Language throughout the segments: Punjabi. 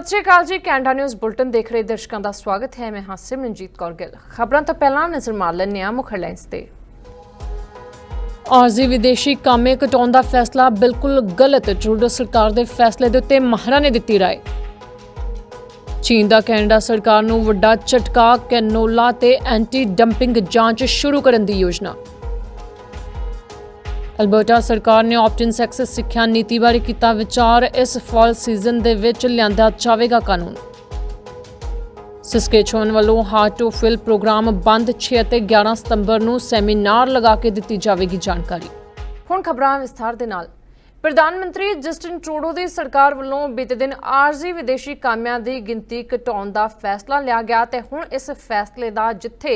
ਸਤਿ ਸ਼੍ਰੀ ਅਕਾਲ ਜੀ। ਕੈਨੇਡਾ ਨਿਊਜ਼ ਬੁਲਟਨ ਦੇਖ ਰਹੇ ਦਰਸ਼ਕਾਂ ਦਾ ਸਵਾਗਤ ਹੈ। ਮੈਂ ਹਾਂ ਸਿਮਰਨਜੀਤ ਕੌਰ ਗਿੱਲ। ਖਬਰਾਂ ਤੋਂ ਪਹਿਲਾਂ ਨਜ਼ਰ ਮਾਰ ਲੈਂਦੇ ਹਾਂ ਮੁੱਖ ਹੈਡਲਾਈਨਸ ਤੇ। ਆਰਜ਼ੀ ਵਿਦੇਸ਼ੀ ਕਾਮੇ ਘਟਾਉਣ ਦਾ ਫੈਸਲਾ ਬਿਲਕੁਲ ਗਲਤ। ਟਰੂਡੋ ਸਰਕਾਰ ਦੇ ਫੈਸਲੇ ਦੇ ਉੱਤੇ ਮਾਹਰਾਂ ਨੇ ਦਿੱਤੀ ਰਾਏ। ਚੀਨ ਦਾ ਕੈਨੇਡਾ ਸਰਕਾਰ ਨੂੰ ਵੱਡਾ ਝਟਕਾ ਕੈਨੋਲਾ ਤੇ ਐਂਟੀ ਡੰਪਿੰਗ ਜਾਂਚ ਸ਼ੁਰੂ ਕਰਨ ਦੀ ਯੋਜਨਾ। ਅਲਬਰਟਾ ਸਰਕਾਰ ਨੇ ਆਪਟਿਨ ਸੈਕਸ ਸਿੱਖਿਆ ਨੀਤੀ ਬਾਰੇ ਕੀਤਾ ਵਿਚਾਰ। ਇਸ ਫਾਲ ਸੀਜ਼ਨ ਦੇ ਵਿੱਚ ਲਿਆਂਦਾ ਜਾਵੇਗਾ ਕਾਨੂੰਨ। ਸਿਸਕੇਚੁਅਨ ਵੱਲੋਂ ਹਾਰਟ ਟੂ ਫਿਲ ਪ੍ਰੋਗਰਾਮ ਬੰਦ 6 ਅਤੇ 11 ਸਤੰਬਰ ਨੂੰ ਸੈਮੀਨਾਰ ਲਗਾ ਕੇ ਦਿੱਤੀ ਜਾਵੇਗੀ ਜਾਣਕਾਰੀ। ਹੁਣ ਖਬਰਾਂ ਵਿਸਥਾਰ ਦੇ ਨਾਲ। ਪ੍ਰਧਾਨ ਮੰਤਰੀ ਜਸਟਿਨ ਟਰੂਡੋ ਦੀ ਸਰਕਾਰ ਵੱਲੋਂ ਬੀਤੇ ਦਿਨ ਆਰਜ਼ੀ ਵਿਦੇਸ਼ੀ ਕਾਮਿਆਂ ਦੀ ਗਿਣਤੀ ਘਟਾਉਣ ਦਾ ਫੈਸਲਾ ਲਿਆ ਗਿਆ ਤੇ ਹੁਣ ਇਸ ਫੈਸਲੇ ਦਾ ਜਿੱਥੇ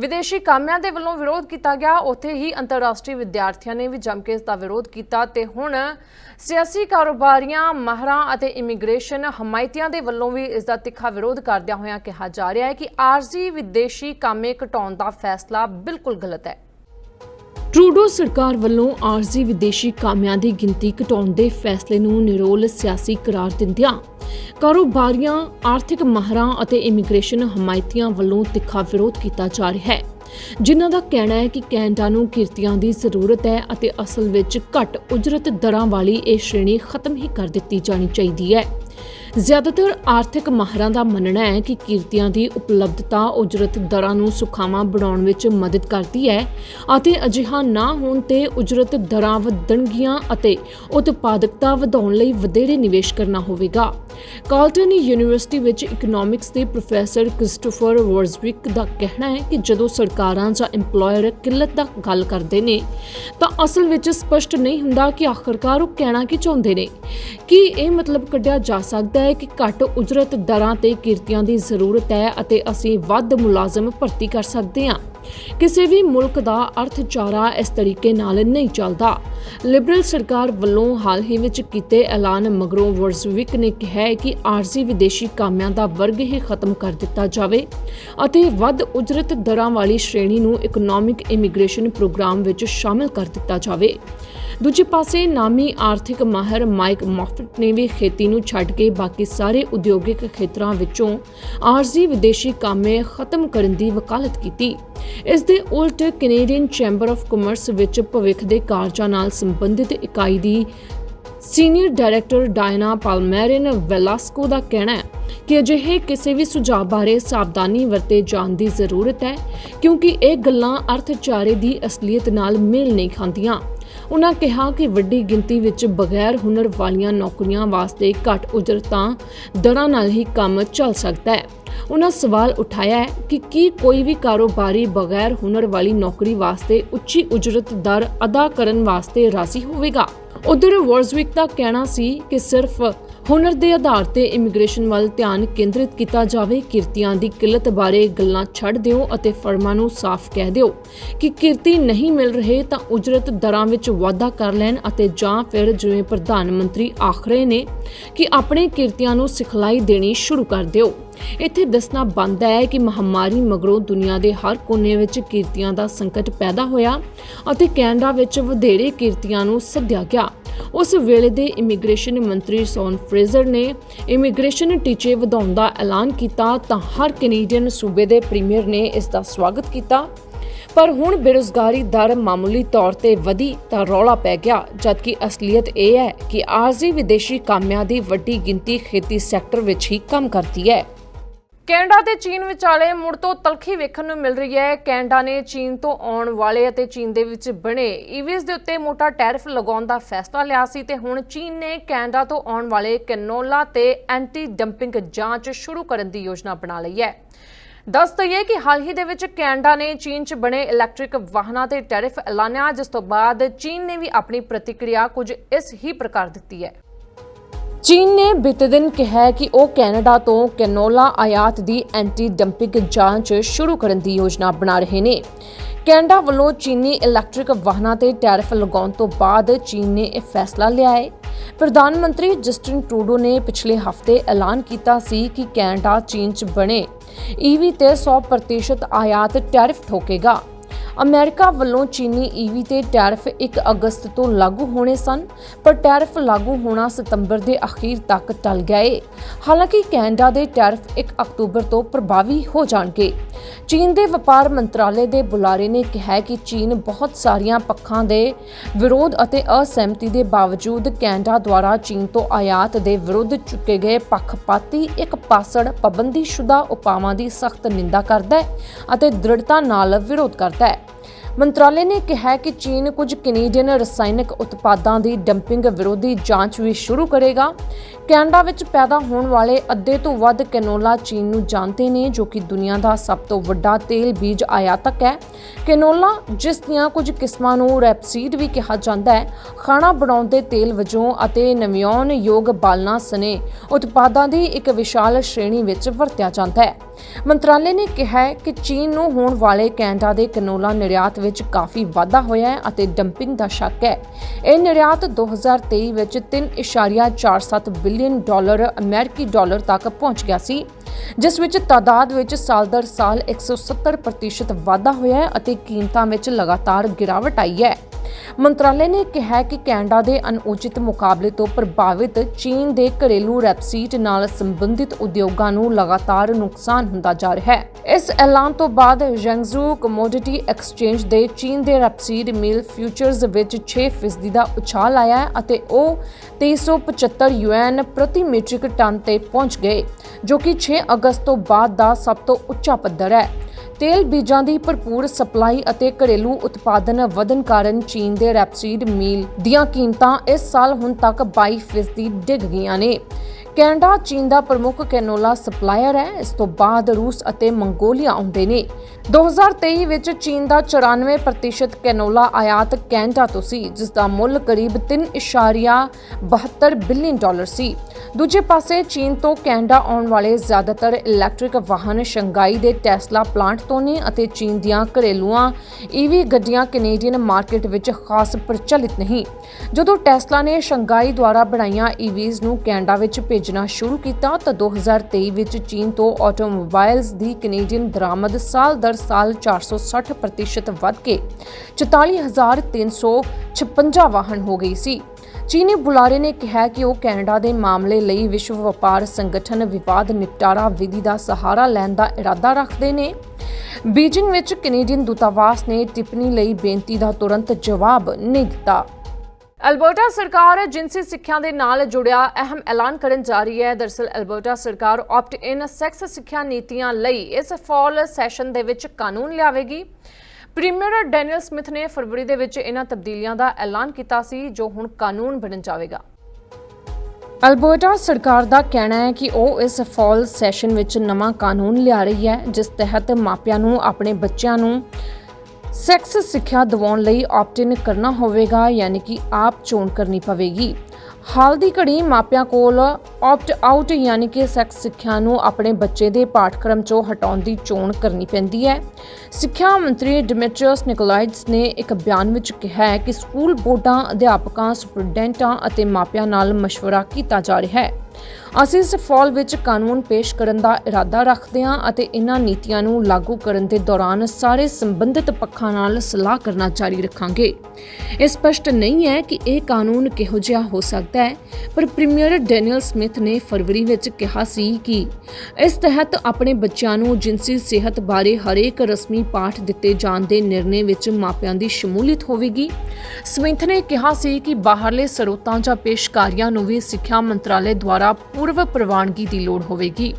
ਵਿਦੇਸ਼ੀ ਕਾਮਿਆਂ ਦੇ ਵੱਲੋਂ ਵਿਰੋਧ ਕੀਤਾ ਗਿਆ, ਉੱਥੇ ਹੀ ਅੰਤਰਰਾਸ਼ਟਰੀ ਵਿਦਿਆਰਥੀਆਂ ਨੇ ਵੀ ਜੰਮ ਕੇ ਇਸ ਦਾ ਵਿਰੋਧ ਕੀਤਾ ਤੇ ਹੁਣ ਸਿਆਸੀ ਕਾਰੋਬਾਰੀਆਂ, ਮਾਹਰਾਂ ਅਤੇ ਇਮੀਗ੍ਰੇਸ਼ਨ ਹਮਾਇਤੀਆਂ ਦੇ ਵੱਲੋਂ ਵੀ ਇਸ ਦਾ ਤਿੱਖਾ ਵਿਰੋਧ ਕਰਦਿਆਂ ਹੋਇਆਂ ਕਿਹਾ ਜਾ ਰਿਹਾ ਹੈ ਕਿ ਆਰਜ਼ੀ ਵਿਦੇਸ਼ੀ ਕਾਮੇ ਘਟਾਉਣ ਦਾ ਫੈਸਲਾ ਬਿਲਕੁਲ ਗਲਤ ਹੈ। ਟਰੂਡੋ ਸਰਕਾਰ ਵੱਲੋਂ ਆਰਜ਼ੀ ਵਿਦੇਸ਼ੀ ਕਾਮਿਆਂ ਦੀ ਗਿਣਤੀ ਘਟਾਉਣ ਦੇ ਫੈਸਲੇ ਨੂੰ ਨਿਰੋਲ ਸਿਆਸੀ ਕਰਾਰ ਦਿੰਦਿਆਂ ਕਾਰੋਬਾਰੀਆਂ, ਆਰਥਿਕ ਮਾਹਰਾਂ ਅਤੇ ਇਮੀਗ੍ਰੇਸ਼ਨ ਹਮਾਇਤੀਆਂ ਵੱਲੋਂ ਤਿੱਖਾ ਵਿਰੋਧ ਕੀਤਾ ਜਾ ਰਿਹਾ ਹੈ, ਜਿਨ੍ਹਾਂ ਦਾ ਕਹਿਣਾ ਹੈ ਕਿ ਕੈਨੇਡਾ ਨੂੰ ਕਿਰਤੀਆਂ ਦੀ ਜ਼ਰੂਰਤ ਹੈ ਅਤੇ ਅਸਲ ਵਿੱਚ ਘੱਟ ਉਜਰਤ ਦਰਾਂ ਵਾਲੀ ਇਹ ਸ਼੍ਰੇਣੀ ਖਤਮ ਹੀ ਕਰ ਦਿੱਤੀ ਜਾਣੀ ਚਾਹੀਦੀ ਹੈ। ਜ਼ਿਆਦਾਤਰ ਆਰਥਿਕ ਮਾਹਰਾਂ ਦਾ ਮੰਨਣਾ ਹੈ ਕਿ ਕਿਰਤੀਆਂ ਦੀ ਉਪਲਬਧਤਾ ਉਜਰਤ ਦਰਾਂ ਨੂੰ ਸੁਖਾਵਾਂ ਬਣਾਉਣ ਵਿੱਚ ਮਦਦ ਕਰਦੀ ਹੈ ਅਤੇ ਅਜਿਹਾ ਨਾ ਹੋਣ ਤੇ ਉਜਰਤ ਦਰਾਂ ਵਧਣਗੀਆਂ ਅਤੇ ਉਤਪਾਦਕਤਾ ਵਧਾਉਣ ਲਈ ਵਧੇਰੇ ਨਿਵੇਸ਼ ਕਰਨਾ ਹੋਵੇਗਾ। ਕਾਲਟਨ ਯੂਨੀਵਰਸਿਟੀ ਵਿੱਚ ਇਕਨੋਮਿਕਸ ਦੇ ਪ੍ਰੋਫੈਸਰ ਕ੍ਰਿਸਟੋਫਰ ਵਰਜ਼ਵਿਕ ਦਾ ਕਹਿਣਾ ਹੈ ਕਿ ਜਦੋਂ ਸਰਕਾਰਾਂ ਜਾਂ EMPLOYER ਕਿੱਲਤ ਦਾ ਗੱਲ ਕਰਦੇ ਨੇ, ਤਾਂ ਅਸਲ ਵਿੱਚ ਸਪਸ਼ਟ ਨਹੀਂ ਹੁੰਦਾ ਕਿ ਆਖਰਕਾਰ ਉਹ ਕਹਿਣਾ ਕੀ ਚਾਹੁੰਦੇ ਨੇ। ਕੀ ਇਹ ਮਤਲਬ ਕੱਢਿਆ ਜਾ ਸਕਦਾ ਹੈ ਕਿ ਘੱਟ ਉਜਰਤ ਦਰਾਂ ਤੇ ਕਿਰਤੀਆਂ ਦੀ ਜ਼ਰੂਰਤ ਹੈ ਅਤੇ ਅਸੀਂ ਵੱਧ ਮੁਲਾਜ਼ਮ ਭਰਤੀ ਕਰ ਸਕਦੇ ਹਾਂ। ਕਿਸੇ ਵੀ ਮੁਲਕ ਦਾ ਅਰਥਚਾਰਾ ਇਸ ਤਰੀਕੇ ਨਾਲ ਨਹੀਂ ਚੱਲਦਾ। ਲਿਬਰਲ ਸਰਕਾਰ ਵੱਲੋਂ ਹਾਲ ਹੀ ਵਿੱਚ ਕੀਤੇ ਐਲਾਨ ਮਗਰੋਂ ਵਰਜ਼ਵਿਕ ਨੇ ਕਿਹਾ ਹੈ ਕਿ ਆਰਜ਼ੀ ਵਿਦੇਸ਼ੀ ਕਾਮਿਆਂ ਦਾ ਵਰਗ ਹੀ ਖਤਮ ਕਰ ਦਿੱਤਾ ਜਾਵੇ ਅਤੇ ਵੱਧ ਉਜਰਤ ਦਰਾਂ ਵਾਲੀ ਸ਼੍ਰੇਣੀ ਨੂੰ ਇਕਨੋਮਿਕ ਇਮੀਗ੍ਰੇਸ਼ਨ ਪ੍ਰੋਗਰਾਮ ਵਿੱਚ ਸ਼ਾਮਲ ਕਰ ਦਿੱਤਾ ਜਾਵੇ। ਦੂਜੇ ਪਾਸੇ ਨਾਮੀ ਆਰਥਿਕ ਮਾਹਰ ਮਾਈਕ ਮੌਫਟ ਨੇ ਵੀ ਖੇਤੀ ਨੂੰ ਛੱਡ ਕੇ ਬਾਕੀ ਸਾਰੇ ਉਦਯੋਗਿਕ ਖੇਤਰਾਂ ਵਿੱਚੋਂ ਆਰਜ਼ੀ ਵਿਦੇਸ਼ੀ ਕਾਮੇ ਖਤਮ ਕਰਨ ਦੀ ਵਕਾਲਤ ਕੀਤੀ। ਇਸ ਦੇ ਉਲਟ ਕੈਨੇਡੀਅਨ ਚੈਂਬਰ ਆਫ ਕਾਮਰਸ ਵਿੱਚ ਭਵਿੱਖ ਦੇ ਕਾਰਜਾਂ ਨਾਲ ਸੰਬੰਧਿਤ ਇਕਾਈ ਦੀ senior director Diana Palmerin Velasco ਦਾ ਕਹਿਣਾ ਹੈ ਕਿ ਅਜਿਹੇ ਕਿਸੇ ਵੀ ਸੁਝਾਅ ਬਾਰੇ ਸਾਵਧਾਨੀ ਵਰਤੇ ਜਾਣ ਦੀ ਜ਼ਰੂਰਤ ਹੈ, ਕਿਉਂਕਿ ਇਹ ਗੱਲਾਂ ਅਰਥਚਾਰੇ ਦੀ ਅਸਲੀਅਤ ਨਾਲ ਮੇਲ ਨਹੀਂ ਖਾਂਦੀਆਂ। ਉਨ੍ਹਾਂ ਕਿਹਾ ਕਿ ਵੱਡੀ ਗਿਣਤੀ ਵਿੱਚ ਬਗੈਰ ਹੁਨਰ ਵਾਲੀਆਂ ਨੌਕਰੀਆਂ ਵਾਸਤੇ ਘੱਟ ਉਜਰਤਾਂ ਦਰਾਂ ਨਾਲ ਹੀ ਕੰਮ ਚੱਲ ਸਕਦਾ ਹੈ। ਉਹਨਾਂ ਸਵਾਲ ਉਠਾਇਆ ਕਿ ਕੀ ਕੋਈ ਵੀ ਕਾਰੋਬਾਰੀ ਬਗੈਰ ਹੁਨਰ ਵਾਲੀ ਨੌਕਰੀ ਵਾਸਤੇ ਉੱਚੀ ਉਜਰਤ ਦਰ ਅਦਾ ਕਰਨ ਵਾਸਤੇ ਰਾਜ਼ੀ ਹੋਵੇਗਾ? ਉਧਰ ਵਰਜ਼ਵਿਕ ਦਾ ਕਹਿਣਾ ਸੀ ਕਿ ਸਿਰਫ ਹੁਨਰ ਦੇ ਆਧਾਰ ਤੇ ਇਮੀਗ੍ਰੇਸ਼ਨ ਵੱਲ ਧਿਆਨ ਕੇਂਦਰਿਤ ਕੀਤਾ ਜਾਵੇ, ਕਿਰਤੀਆਂ ਦੀ ਕਿੱਲਤ ਬਾਰੇ ਗੱਲਾਂ ਛੱਡ ਦਿਓ ਅਤੇ ਫਰਮਾਂ ਨੂੰ ਸਾਫ਼ ਕਹਿ ਦਿਓ ਕਿ ਕਿਰਤੀ ਨਹੀਂ ਮਿਲ ਰਹੇ ਤਾਂ ਉਜਰਤ ਦਰਾਂ ਵਿੱਚ ਵਾਧਾ ਕਰ ਲੈਣ ਅਤੇ ਜਾਂ ਫਿਰ ਜਿਵੇਂ ਪ੍ਰਧਾਨ ਮੰਤਰੀ ਆਖ ਰਹੇ ਨੇ ਕਿ ਆਪਣੇ ਕਿਰਤੀਆਂ ਨੂੰ ਸਿਖਲਾਈ ਦੇਣੀ ਸ਼ੁਰੂ ਕਰ ਦਿਓ। ਇੱਥੇ ਦੱਸਣਾ ਬੰਦ ਹੈ ਕਿ ਮਹਾਮਾਰੀ ਮਗਰੋਂ ਦੁਨੀਆ ਦੇ ਹਰ ਕੋਨੇ ਵਿੱਚ ਕਿਰਤੀਆਂ ਦਾ ਸੰਕਟ ਪੈਦਾ ਹੋਇਆ ਅਤੇ ਕੈਨੇਡਾ ਵਿੱਚ ਵਧੇਰੇ ਕਿਰਤੀਆਂ ਨੂੰ ਸੱਦਿਆ ਗਿਆ। ਉਸ ਵੇਲੇ ਦੇ ਇਮੀਗ੍ਰੇਸ਼ਨ ਮੰਤਰੀ ਸੌਨ ਫਰੇਜ਼ਰ ਨੇ ਇਮੀਗ੍ਰੇਸ਼ਨ ਟੀਚੇ ਵਧਾਉਣ ਦਾ ਐਲਾਨ ਕੀਤਾ ਤਾਂ ਹਰ ਕੈਨੇਡੀਅਨ ਸੂਬੇ ਦੇ ਪ੍ਰੀਮੀਅਰ ਨੇ ਇਸ ਦਾ ਸਵਾਗਤ ਕੀਤਾ। ਪਰ ਹੁਣ ਬੇਰੁਜ਼ਗਾਰੀ ਦਰ ਮਾਮੂਲੀ ਤੌਰ ਤੇ ਵਧੀ ਤਾਂ ਰੌਲਾ ਪੈ ਗਿਆ, ਜਦਕਿ ਅਸਲੀਅਤ ਇਹ ਹੈ ਕਿ ਆਰਜ਼ੀ ਵਿਦੇਸ਼ੀ ਕਾਮਿਆਂ ਦੀ ਵੱਡੀ ਗਿਣਤੀ ਖੇਤੀ ਸੈਕਟਰ ਵਿੱਚ ਹੀ ਕੰਮ ਕਰਦੀ ਹੈ। ਕੈਨੇਡਾ ਤੇ ਚੀਨ ਵਿਚਾਲੇ ਮੁੜ ਤੋਂ ਤਲਖੀ ਵੇਖਣ ਨੂੰ ਮਿਲ ਰਹੀ ਹੈ। ਕੈਨੇਡਾ ਨੇ ਚੀਨ ਤੋਂ ਆਉਣ ਵਾਲੇ ਅਤੇ ਚੀਨ ਦੇ ਵਿੱਚ ਬਣੇ ਈਵੀਜ਼ ਦੇ ਉੱਤੇ ਮੋਟਾ ਟੈਰਿਫ ਲਗਾਉਣ ਦਾ ਫੈਸਲਾ ਲਿਆ ਸੀ ਤੇ ਹੁਣ ਚੀਨ ਨੇ ਕੈਨੇਡਾ ਤੋਂ ਆਉਣ ਵਾਲੇ ਕੈਨੋਲਾ ਤੇ ਐਂਟੀ ਡੰਪਿੰਗ ਜਾਂਚ ਸ਼ੁਰੂ ਕਰਨ ਦੀ ਯੋਜਨਾ ਬਣਾ ਲਈ ਹੈ। ਦੱਸ ਦਈਏ ਕਿ ਹਾਲ ਹੀ ਦੇ ਵਿੱਚ ਕੈਨੇਡਾ ਨੇ ਚੀਨ 'ਚ ਬਣੇ ਇਲੈਕਟ੍ਰਿਕ ਵਾਹਨਾਂ ਤੇ ਟੈਰਿਫ ਐਲਾਨਿਆ, ਜਿਸ ਤੋਂ ਬਾਅਦ ਚੀਨ ਨੇ ਵੀ ਆਪਣੀ ਪ੍ਰਤੀਕਿਰਿਆ ਕੁਝ ਇਸ ਹੀ ਪ੍ਰਕਾਰ ਦਿੱਤੀ ਹੈ। ਚੀਨ ਨੇ ਬੀਤੇ ਦਿਨ ਕਿਹਾ ਕਿ ਉਹ ਕੈਨੇਡਾ ਤੋਂ ਕੈਨੋਲਾ ਆਯਾਤ ਦੀ ਐਂਟੀ ਡੰਪਿੰਗ ਜਾਂਚ ਸ਼ੁਰੂ ਕਰਨ ਦੀ ਯੋਜਨਾ ਬਣਾ ਰਹੇ ਨੇ। ਕੈਨੇਡਾ ਵੱਲੋਂ ਚੀਨੀ ਇਲੈਕਟ੍ਰਿਕ ਵਾਹਨਾਂ ਤੇ ਟੈਰਿਫ ਲਗਾਉਣ ਤੋਂ ਬਾਅਦ ਚੀਨ ਨੇ ਇਹ ਫੈਸਲਾ ਲਿਆ ਹੈ। ਪ੍ਰਧਾਨ ਮੰਤਰੀ ਜਸਟਿਨ ਟਰੂਡੋ ਨੇ ਪਿਛਲੇ ਹਫ਼ਤੇ ਐਲਾਨ ਕੀਤਾ ਸੀ ਕਿ ਕੈਨੇਡਾ ਚੀਨ 'ਚ ਬਣੇ ਈਵੀ ਤੇ 100% ਆਯਾਤ ਟੈਰਿਫ ਠੋਕੇਗਾ। ਅਮਰੀਕਾ ਵੱਲੋਂ ਚੀਨੀ ਈਵੀ ਤੇ ਟੈਰਿਫ 1 ਅਗਸਤ ਤੋਂ ਲਾਗੂ ਹੋਣੇ ਸਨ, ਪਰ ਟੈਰਿਫ ਲਾਗੂ ਹੋਣਾ ਸਤੰਬਰ ਦੇ ਅਖੀਰ ਤੱਕ ਟਲ ਗਿਆ ਏ। ਹਾਲਾਂਕਿ ਕੈਨੇਡਾ ਦੇ ਟੈਰਿਫ 1 ਅਕਤੂਬਰ ਤੋਂ ਪ੍ਰਭਾਵੀ ਹੋ ਜਾਣਗੇ। ਚੀਨ ਦੇ ਵਪਾਰ ਮੰਤਰਾਲੇ ਦੇ ਬੁਲਾਰੇ ਨੇ ਕਿਹਾ ਕਿ ਚੀਨ ਬਹੁਤ ਸਾਰੀਆਂ ਪੱਖਾਂ ਦੇ ਵਿਰੋਧ ਅਤੇ ਅਸਹਿਮਤੀ ਦੇ ਬਾਵਜੂਦ ਕੈਨੇਡਾ ਦੁਆਰਾ ਚੀਨ ਤੋਂ ਆਯਾਤ ਦੇ ਵਿਰੁੱਧ ਚੁੱਕੇ ਗਏ ਪੱਖਪਾਤੀ ਇੱਕ ਪਾਸੜ ਪਾਬੰਦੀਸ਼ੁਦਾ ਉਪਾਵਾਂ ਦੀ ਸਖਤ ਨਿੰਦਾ ਕਰਦਾ ਹੈ ਅਤੇ ਦ੍ਰਿੜਤਾ ਨਾਲ ਵਿਰੋਧ ਕਰਦਾ ਹੈ। ਮੰਤਰਾਲੇ ਨੇ ਕਿਹਾ ਕਿ ਚੀਨ ਕੁਝ ਕੈਨੇਡੀਅਨ ਰਸਾਇਣਕ ਉਤਪਾਦਾਂ ਦੀ ਡੰਪਿੰਗ ਵਿਰੋਧੀ ਜਾਂਚ ਵੀ ਸ਼ੁਰੂ ਕਰੇਗਾ। ਕੈਨੇਡਾ ਵਿੱਚ ਪੈਦਾ ਹੋਣ ਵਾਲੇ ਅੱਧੇ ਤੋਂ ਵੱਧ ਕੈਨੋਲਾ ਚੀਨ ਨੂੰ ਜਾਣਦੇ ਨੇ, ਜੋ ਕਿ ਦੁਨੀਆ ਦਾ ਸਭ ਤੋਂ ਵੱਡਾ ਤੇਲ ਬੀਜ ਆਯਾਤਕ ਹੈ। ਕੈਨੋਲਾ, ਜਿਸ ਦੀਆਂ ਕੁਝ ਕਿਸਮਾਂ ਨੂੰ ਰੈਪਸੀਡ ਵੀ ਕਿਹਾ ਜਾਂਦਾ ਹੈ, ਖਾਣਾ ਬਣਾਉਣ ਦੇ ਤੇਲ ਵਜੋਂ ਅਤੇ ਨਵਿਆਉਣ ਯੋਗ ਬਾਲਣਾ ਸਨੇ ਉਤਪਾਦਾਂ ਦੀ ਇੱਕ ਵਿਸ਼ਾਲ ਸ਼੍ਰੇਣੀ ਵਿੱਚ ਵਰਤਿਆ ਜਾਂਦਾ ਹੈ। ਮੰਤਰਾਲੇ ਨੇ ਕਿਹਾ ਕਿ ਚੀਨ ਨੂੰ ਹੋਣ ਵਾਲੇ ਕੈਨੇਡਾ ਦੇ ਕੈਨੋਲਾ ਨਿਰਯਾਤ ਵਿੱਚ ਕਾਫੀ ਵਾਧਾ ਹੋਇਆ ਹੈ ਅਤੇ ਡੰਪਿੰਗ ਦਾ ਸ਼ੱਕ ਹੈ। ਇਹ ਨਿਰਯਾਤ 2023 ਵਿੱਚ 3.47 ਬਿਲੀਅਨ ਡਾਲਰ ਅਮਰੀਕੀ ਡਾਲਰ ਤੱਕ ਪਹੁੰਚ ਗਿਆ ਸੀ, ਜਿਸ ਵਿੱਚ ਤਾਦਾਦ ਵਿੱਚ ਸਾਲ ਦਰ ਸਾਲ 170% ਵਾਧਾ ਹੋਇਆ ਹੈ ਅਤੇ ਕੀਮਤਾਂ ਵਿੱਚ ਲਗਾਤਾਰ ਗਿਰਾਵਟ ਆਈ ਹੈ। ਮੰਤਰਾਲੇ ਨੇ ਕਿਹਾ ਕਿ ਕੈਨੇਡਾ ਦੇ ਅਨੁਚਿਤ ਮੁਕਾਬਲੇ ਤੋਂ ਪ੍ਰਭਾਵਿਤ ਚੀਨ ਦੇ ਘਰੇਲੂ ਰੈਪਸੀਡ ਨਾਲ ਸੰਬੰਧਿਤ ਉਦਯੋਗਾਂ ਨੂੰ ਲਗਾਤਾਰ ਨੁਕਸਾਨ ਹੁੰਦਾ ਜਾ ਰਿਹਾ ਹੈ। ਇਸ ਐਲਾਨ ਤੋਂ ਬਾਅਦ ਜੈਂਗਜ਼ੂ ਕਮੋਡਿਟੀ ਐਕਸਚੇਂਜ ਦੇ ਚੀਨ ਦੇ ਰੈਪਸੀਡ ਮਿਲ ਫਿਊਚਰਸ ਵਿੱਚ 6% ਦਾ ਉਛਾਲ ਆਇਆ ਹੈ ਅਤੇ ਉਹ 2375 ਯੂਐਨ ਪ੍ਰਤੀ ਮੀਟ੍ਰਿਕ ਟਨ ਤੇ ਪਹੁੰਚ ਗਏ, ਜੋ ਕਿ 6 ਅਗਸਤ ਤੋਂ ਬਾਅਦ ਦਾ ਸਭ ਤੋਂ ਉੱਚਾ ਪੱਧਰ ਹੈ। ਤੇਲ ਬੀਜਾਂ ਦੀ ਭਰਪੂਰ ਸਪਲਾਈ ਅਤੇ ਘਰੇਲੂ ਉਤਪਾਦਨ ਵਧਨ ਕਾਰਨ ਚੀਨ ਦੇ ਰੈਪਸੀਡ ਮੀਲ ਦੀਆਂ ਕੀਮਤਾਂ ਇਸ ਸਾਲ ਹੁਣ ਤੱਕ 22% ਡਿੱਗ ਗਈਆਂ ਨੇ। ਕੈਨੇਡਾ, ਚੀਨ ਦਾ ਪ੍ਰਮੁੱਖ ਕੈਨੋਲਾ ਸਪਲਾਇਰ ਹੈ। ਇਸ ਤੋਂ ਬਾਅਦ ਰੂਸ ਅਤੇ ਮੰਗੋਲੀਆ ਆਉਂਦੇ ਨੇ। 2023 ਵਿੱਚ ਚੀਨ ਦਾ 94% ਕੈਨੋਲਾ ਆਯਾਤ ਕੈਨੇਡਾ ਤੋਂ ਸੀ, ਜਿਸ ਦਾ ਮੁੱਲ ਕਰੀਬ 3.72 ਬਿਲੀਅਨ ਡਾਲਰ ਸੀ। ਦੂਜੇ ਪਾਸੇ ਚੀਨ ਤੋਂ ਕੈਨੇਡਾ ਆਉਣ ਵਾਲੇ ਜ਼ਿਆਦਾਤਰ ਇਲੈਕਟ੍ਰਿਕ ਵਾਹਨ ਸ਼ੰਘਾਈ ਦੇ ਟੈਸਲਾ ਪਲਾਂਟ ਤੋਂ ਨੇ ਅਤੇ ਚੀਨ ਦੀਆਂ ਘਰੇਲੂਆਂ ਈਵੀ ਗੱਡੀਆਂ ਕੈਨੇਡੀਅਨ ਮਾਰਕੀਟ ਵਿੱਚ ਖਾਸ ਪ੍ਰਚਲਿਤ ਨਹੀਂ। ਜਦੋਂ ਟੈਸਲਾ ਨੇ ਸ਼ੰਘਾਈ ਦੁਆਰਾ ਬਣਾਈਆਂ ਈਵੀਜ਼ ਨੂੰ ਕੈਨੇਡਾ ਵਿੱਚ ਭੇਜਣਾ ਸ਼ੁਰੂ ਕੀਤਾ ਤਾਂ 2023 ਵਿੱਚ ਚੀਨ ਤੋਂ ਆਟੋਮੋਬਾਈਲਸ ਦੀ ਕੈਨੇਡੀਅਨ ਦਰਾਮਦ ਸਾਲ ਦਰ ਸਾਲ 460% ਵੱਧ ਕੇ 44356 ਵਾਹਨ ਹੋ ਗਈ ਸੀ। ਚੀਨੀ ਬੁਲਾਰੇ ਨੇ ਕਿਹਾ ਕਿ ਉਹ ਕੈਨੇਡਾ ਦੇ ਮਾਮਲੇ ਲਈ ਵਿਸ਼ਵ ਵਪਾਰ ਸੰਗਠਨ ਵਿਵਾਦ ਨਿਪਟਾਰਾ ਵਿਧੀ ਦਾ ਸਹਾਰਾ ਲੈਣ ਦਾ ਇਰਾਦਾ ਰੱਖਦੇ ਨੇ। ਬੀਜਿੰਗ ਵਿੱਚ ਕੈਨੇਡੀਅਨ ਦੂਤਾਵਾਸ ਨੇ ਟਿੱਪਣੀ ਲਈ ਬੇਨਤੀ ਦਾ ਤੁਰੰਤ ਜਵਾਬ ਨਹੀਂ ਦਿੱਤਾ। ਅਲਬਰਟਾ ਸਰਕਾਰ ਜਿੰਸੀ ਸਿੱਖਿਆ ਦੇ ਨਾਲ ਜੁੜਿਆ ਅਹਿਮ ਐਲਾਨ ਕਰਨ ਜਾ ਰਹੀ ਹੈ। ਦਰਸਲ ਅਲਬਰਟਾ ਸਰਕਾਰ ਆਪਟ ਇਨ ਸੈਕਸ ਸਿੱਖਿਆ ਨੀਤੀਆਂ ਲਈ ਇਸ ਫਾਲ ਸੈਸ਼ਨ ਦੇ ਵਿੱਚ ਕਾਨੂੰਨ ਲਿਆਵੇਗੀ। ਪ੍ਰੀਮੀਅਰ ਡੈਨੀਅਲ ਸਮਿਥ ਨੇ ਫਰਵਰੀ ਦੇ ਵਿੱਚ ਇਹਨਾਂ ਤਬਦੀਲੀਆਂ ਦਾ ਐਲਾਨ ਕੀਤਾ ਸੀ, ਜੋ ਹੁਣ ਕਾਨੂੰਨ ਬਣਨ ਜਾਵੇਗਾ। ਅਲਬਰਟਾ ਸਰਕਾਰ ਦਾ ਕਹਿਣਾ ਹੈ ਕਿ ਉਹ ਇਸ ਫਾਲ ਸੈਸ਼ਨ ਵਿੱਚ ਨਵਾਂ ਕਾਨੂੰਨ ਲਿਆ ਰਹੀ ਹੈ, ਜਿਸ ਤਹਿਤ ਮਾਪਿਆਂ ਨੂੰ, ਆਪਣੇ ਬੱਚਿਆਂ ਨੂੰ ਸੈਕਸ ਸਿੱਖਿਆ ਦਿਵਾਉਣ ਲਈ ਆਪਟ-ਇਨ ਕਰਨਾ ਹੋਵੇਗਾ, ਯਾਨੀ ਕਿ ਆਪ ਚੋਣ ਕਰਨੀ ਪਵੇਗੀ। ਹਾਲ ਦੀ ਘੜੀ ਮਾਪਿਆਂ ਕੋਲ ਆਪਟ ਆਊਟ ਯਾਨੀ ਕਿ ਸੈਕਸ ਸਿੱਖਿਆ ਨੂੰ ਆਪਣੇ ਬੱਚੇ ਦੇ ਪਾਠਕ੍ਰਮ ਚੋਂ ਹਟਾਉਣ ਦੀ ਚੋਣ ਕਰਨੀ ਪੈਂਦੀ ਹੈ। ਸਿੱਖਿਆ ਮੰਤਰੀ ਡਿਮਿਟਰੀਅਸ ਨਿਕੋਲਾਈਡਸ ਨੇ ਇੱਕ ਬਿਆਨ ਵਿੱਚ ਕਿਹਾ ਹੈ ਕਿ ਸਕੂਲ ਬੋਰਡਾਂ, ਅਧਿਆਪਕਾਂ, ਸੁਪਰਡੈਂਟਾਂ ਅਤੇ ਮਾਪਿਆਂ ਨਾਲ ਮਸ਼ਵਰਾ ਕੀਤਾ ਜਾ ਰਿਹਾ ਹੈ। ਅਸੀਂ ਇਸ ਫਾਲ ਵਿੱਚ ਕਾਨੂੰਨ ਪੇਸ਼ ਕਰਨ ਦਾ ਇਰਾਦਾ ਰੱਖਦੇ ਹਾਂ ਅਤੇ ਇਹਨਾਂ ਨੀਤੀਆਂ ਨੂੰ ਲਾਗੂ ਕਰਨ ਦੇ ਦੌਰਾਨ ਸਾਰੇ ਸੰਬੰਧਿਤ ਪੱਖਾਂ ਨਾਲ ਸਲਾਹ ਕਰਨਾ ਜਾਰੀ ਰੱਖਾਂਗੇ। ਇਹ ਸਪਸ਼ਟ ਨਹੀਂ ਹੈ ਕਿ ਇਹ ਕਾਨੂੰਨ ਕਿਹੋ ਜਿਹਾ ਹੋ ਸਕਦਾ ਹੈ, ਪਰ ਪ੍ਰੀਮੀਅਰ ਡੈਨੀਅਲ ਸਮਿਥ ਨੇ ਫਰਵਰੀ ਵਿੱਚ ਕਿਹਾ ਸੀ ਕਿ ਇਸ ਤਹਿਤ ਆਪਣੇ ਬੱਚਿਆਂ ਨੂੰ ਜਿਨਸੀ ਸਿਹਤ ਬਾਰੇ ਹਰੇਕ ਰਸਮੀ ਪਾਠ ਦਿੱਤੇ ਜਾਣ ਦੇ ਨਿਰਣੇ ਵਿੱਚ ਮਾਪਿਆਂ ਦੀ ਸ਼ਮੂਲੀਅਤ ਹੋਵੇਗੀ। ਸਮਿਥ ਨੇ ਕਿਹਾ ਸੀ ਕਿ ਬਾਹਰਲੇ ਸਰੋਤਾਂ ਜਾਂ ਪੇਸ਼ਕਾਰੀਆਂ ਨੂੰ ਵੀ ਸਿੱਖਿਆ ਮੰਤਰਾਲੇ ਦੁਆਰਾ ਪੂਰਵ ਪ੍ਰਵਾਨਗੀ ਦੀ ਲੋੜ ਹੋਵੇਗੀ।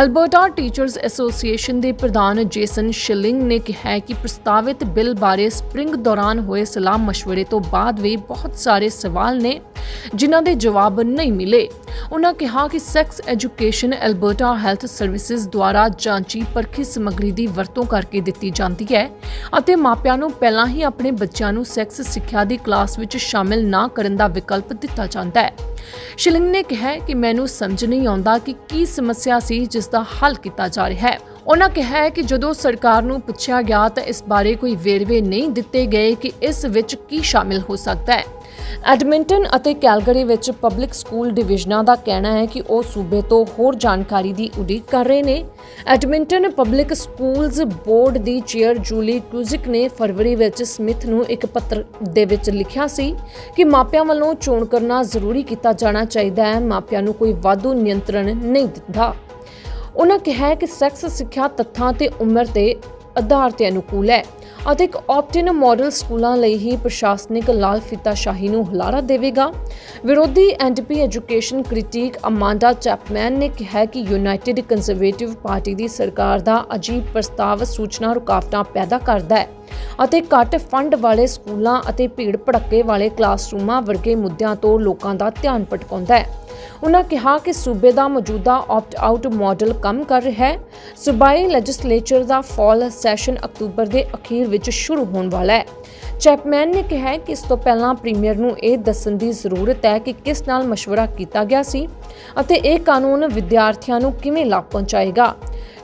ਅਲਬਰਟਾ ਟੀਚਰਸ ਐਸੋਸੀਏਸ਼ਨ ਦੇ ਪ੍ਰਧਾਨ ਜੇਸਨ ਸ਼ਿਲਿੰਗ ਨੇ ਕਿਹਾ ਕਿ ਪ੍ਰਸਤਾਵਿਤ ਬਿੱਲ ਬਾਰੇ ਸਪ੍ਰਿੰਗ ਦੌਰਾਨ ਹੋਏ ਸਲਾਹ مشਵਰੇ ਤੋਂ ਬਾਅਦ ਵੀ ਬਹੁਤ ਸਾਰੇ ਸਵਾਲ ਨੇ, ਜਿਨ੍ਹਾਂ ਦੇ ਜਵਾਬ ਨਹੀਂ ਮਿਲੇ। ਉਹਨਾਂ ਕਿਹਾ ਕਿ sex education Alberta Health Services ਦੁਆਰਾ ਜਾਂਚੀ ਪਰਖੀ ਸਮੱਗਰੀ ਦੀ ਵਰਤੋਂ ਕਰਕੇ ਦਿੱਤੀ ਜਾਂਦੀ ਹੈ ਅਤੇ ਮਾਪਿਆਂ ਨੂੰ ਪਹਿਲਾਂ ਹੀ ਆਪਣੇ ਬੱਚਿਆਂ ਨੂੰ ਸੈਕਸ ਸਿੱਖਿਆ ਦੀ ਕਲਾਸ ਵਿੱਚ ਸ਼ਾਮਿਲ ਨਾ ਕਰਨ ਦਾ ਵਿਕਲਪ ਦਿੱਤਾ ਜਾਂਦਾ ਹੈ। ਸ਼ਿਲਿੰਗ ਨੇ ਕਿਹਾ ਕਿ ਮੈਨੂੰ ਸਮਝ ਨਹੀਂ ਆਉਂਦਾ ਕਿ ਕੀ ਸਮੱਸਿਆ ਸੀ ਜਿਸ ਦਾ ਹੱਲ ਕੀਤਾ ਜਾ ਰਿਹਾ ਹੈ। ਉਹਨਾਂ ਕਿਹਾ ਕਿ ਜਦੋਂ ਸਰਕਾਰ ਨੂੰ ਪੁੱਛਿਆ ਗਿਆ ਤਾਂ ਇਸ ਬਾਰੇ ਕੋਈ ਵੇਰਵੇ ਨਹੀਂ ਦਿੱਤੇ ਗਏ ਕਿ ਇਸ ਵਿੱਚ ਕੀ ਸ਼ਾਮਿਲ ਹੋ ਸਕਦਾ ਹੈ। ਐਡਮਿੰਟਨ ਅਤੇ ਕੈਲਗਰੀ ਵਿੱਚ ਪਬਲਿਕ ਸਕੂਲ ਡਿਵੀਜ਼ਨਾਂ ਦਾ ਕਹਿਣਾ ਹੈ ਕਿ ਉਹ ਸੂਬੇ ਤੋਂ ਹੋਰ ਜਾਣਕਾਰੀ ਦੀ ਉਡੀਕ ਕਰ ਰਹੇ ਨੇ। ਐਡਮਿੰਟਨ ਪਬਲਿਕ ਸਕੂਲਜ਼ ਬੋਰਡ ਦੀ ਚੇਅਰ ਜੂਲੀ ਕੁਜ਼ਿਕ ਨੇ ਫਰਵਰੀ ਵਿੱਚ ਸਮਿਥ ਨੂੰ ਇੱਕ ਪੱਤਰ ਦੇ ਵਿੱਚ ਲਿਖਿਆ ਸੀ ਕਿ ਮਾਪਿਆਂ ਵੱਲੋਂ ਚੋਣ ਕਰਨਾ ਜ਼ਰੂਰੀ ਕੀਤਾ ਜਾਣਾ ਚਾਹੀਦਾ ਹੈ, ਮਾਪਿਆਂ ਨੂੰ ਕੋਈ ਵਾਧੂ ਨਿਯੰਤਰਣ ਨਹੀਂ ਦਿੰਦਾ। ਉਹਨਾਂ ਕਿਹਾ ਕਿ ਸੈਕਸ ਸਿੱਖਿਆ ਤੱਥਾਂ ਤੇ ਉਮਰ 'ਤੇ ਆਧਾਰ ਤੇ ਅਨੁਕੂਲ ਹੈ ਅਤੇ ਇੱਕ ਆਪਟਿਨ ਮਾਡਲ ਸਕੂਲਾਂ ਲਈ ਹੀ ਪ੍ਰਸ਼ਾਸਨਿਕ ਲਾਲ ਫੀਤਾਸ਼ਾਹੀ ਨੂੰ ਹੁਲਾਰਾ ਦੇਵੇਗਾ। ਵਿਰੋਧੀ NDP education critic Amanda Chapman ਨੇ ਕਿਹਾ ਕਿ ਯੂਨਾਈਟਿਡ ਕੰਜ਼ਰਵੇਟਿਵ ਪਾਰਟੀ ਦੀ ਸਰਕਾਰ ਦਾ ਅਜੀਬ ਪ੍ਰਸਤਾਵ ਸੂਚਨਾ ਰੁਕਾਵਟਾਂ ਪੈਦਾ ਕਰਦਾ ਹੈ ਅਤੇ ਘੱਟ ਫੰਡ ਵਾਲੇ ਸਕੂਲਾਂ ਅਤੇ ਭੀੜ ਭੜੱਕੇ ਵਾਲੇ ਕਲਾਸਰੂਮਾਂ ਵਰਗੇ ਮੁੱਦਿਆਂ ਤੋਂ ਲੋਕਾਂ ਦਾ ਧਿਆਨ ਭਟਕਾਉਂਦਾ ਹੈ। ਉਨ੍ਹਾਂ ਕਿਹਾ ਕਿ ਸੂਬੇ ਦਾ ਮੌਜੂਦਾ ਆਪਟ ਆਊਟ ਮਾਡਲ ਕੰਮ ਕਰ ਰਿਹਾ ਹੈ ਸੂਬਾਈ ਲੈਜਿਸਲੇਚਰ ਦਾ ਫਾਲ ਸੈਸ਼ਨ ਅਕਤੂਬਰ ਦੇ ਅਖੀਰ ਵਿੱਚ ਸ਼ੁਰੂ ਹੋਣ ਵਾਲਾ ਹੈ ਚੈਪਮੈਨ ਨੇ ਕਿਹਾ ਹੈ ਕਿ ਇਸ ਤੋਂ ਪਹਿਲਾਂ ਪ੍ਰੀਮੀਅਰ ਨੂੰ ਇਹ ਦੱਸਣ ਦੀ ਜ਼ਰੂਰਤ ਹੈ ਕਿ ਕਿਸ ਨਾਲ مشورہ ਕੀਤਾ ਗਿਆ ਸੀ ਅਤੇ ਇਹ ਕਾਨੂੰਨ ਵਿਦਿਆਰਥੀਆਂ ਨੂੰ ਕਿਵੇਂ ਲਾਭ ਪਹੁੰਚਾਏਗਾ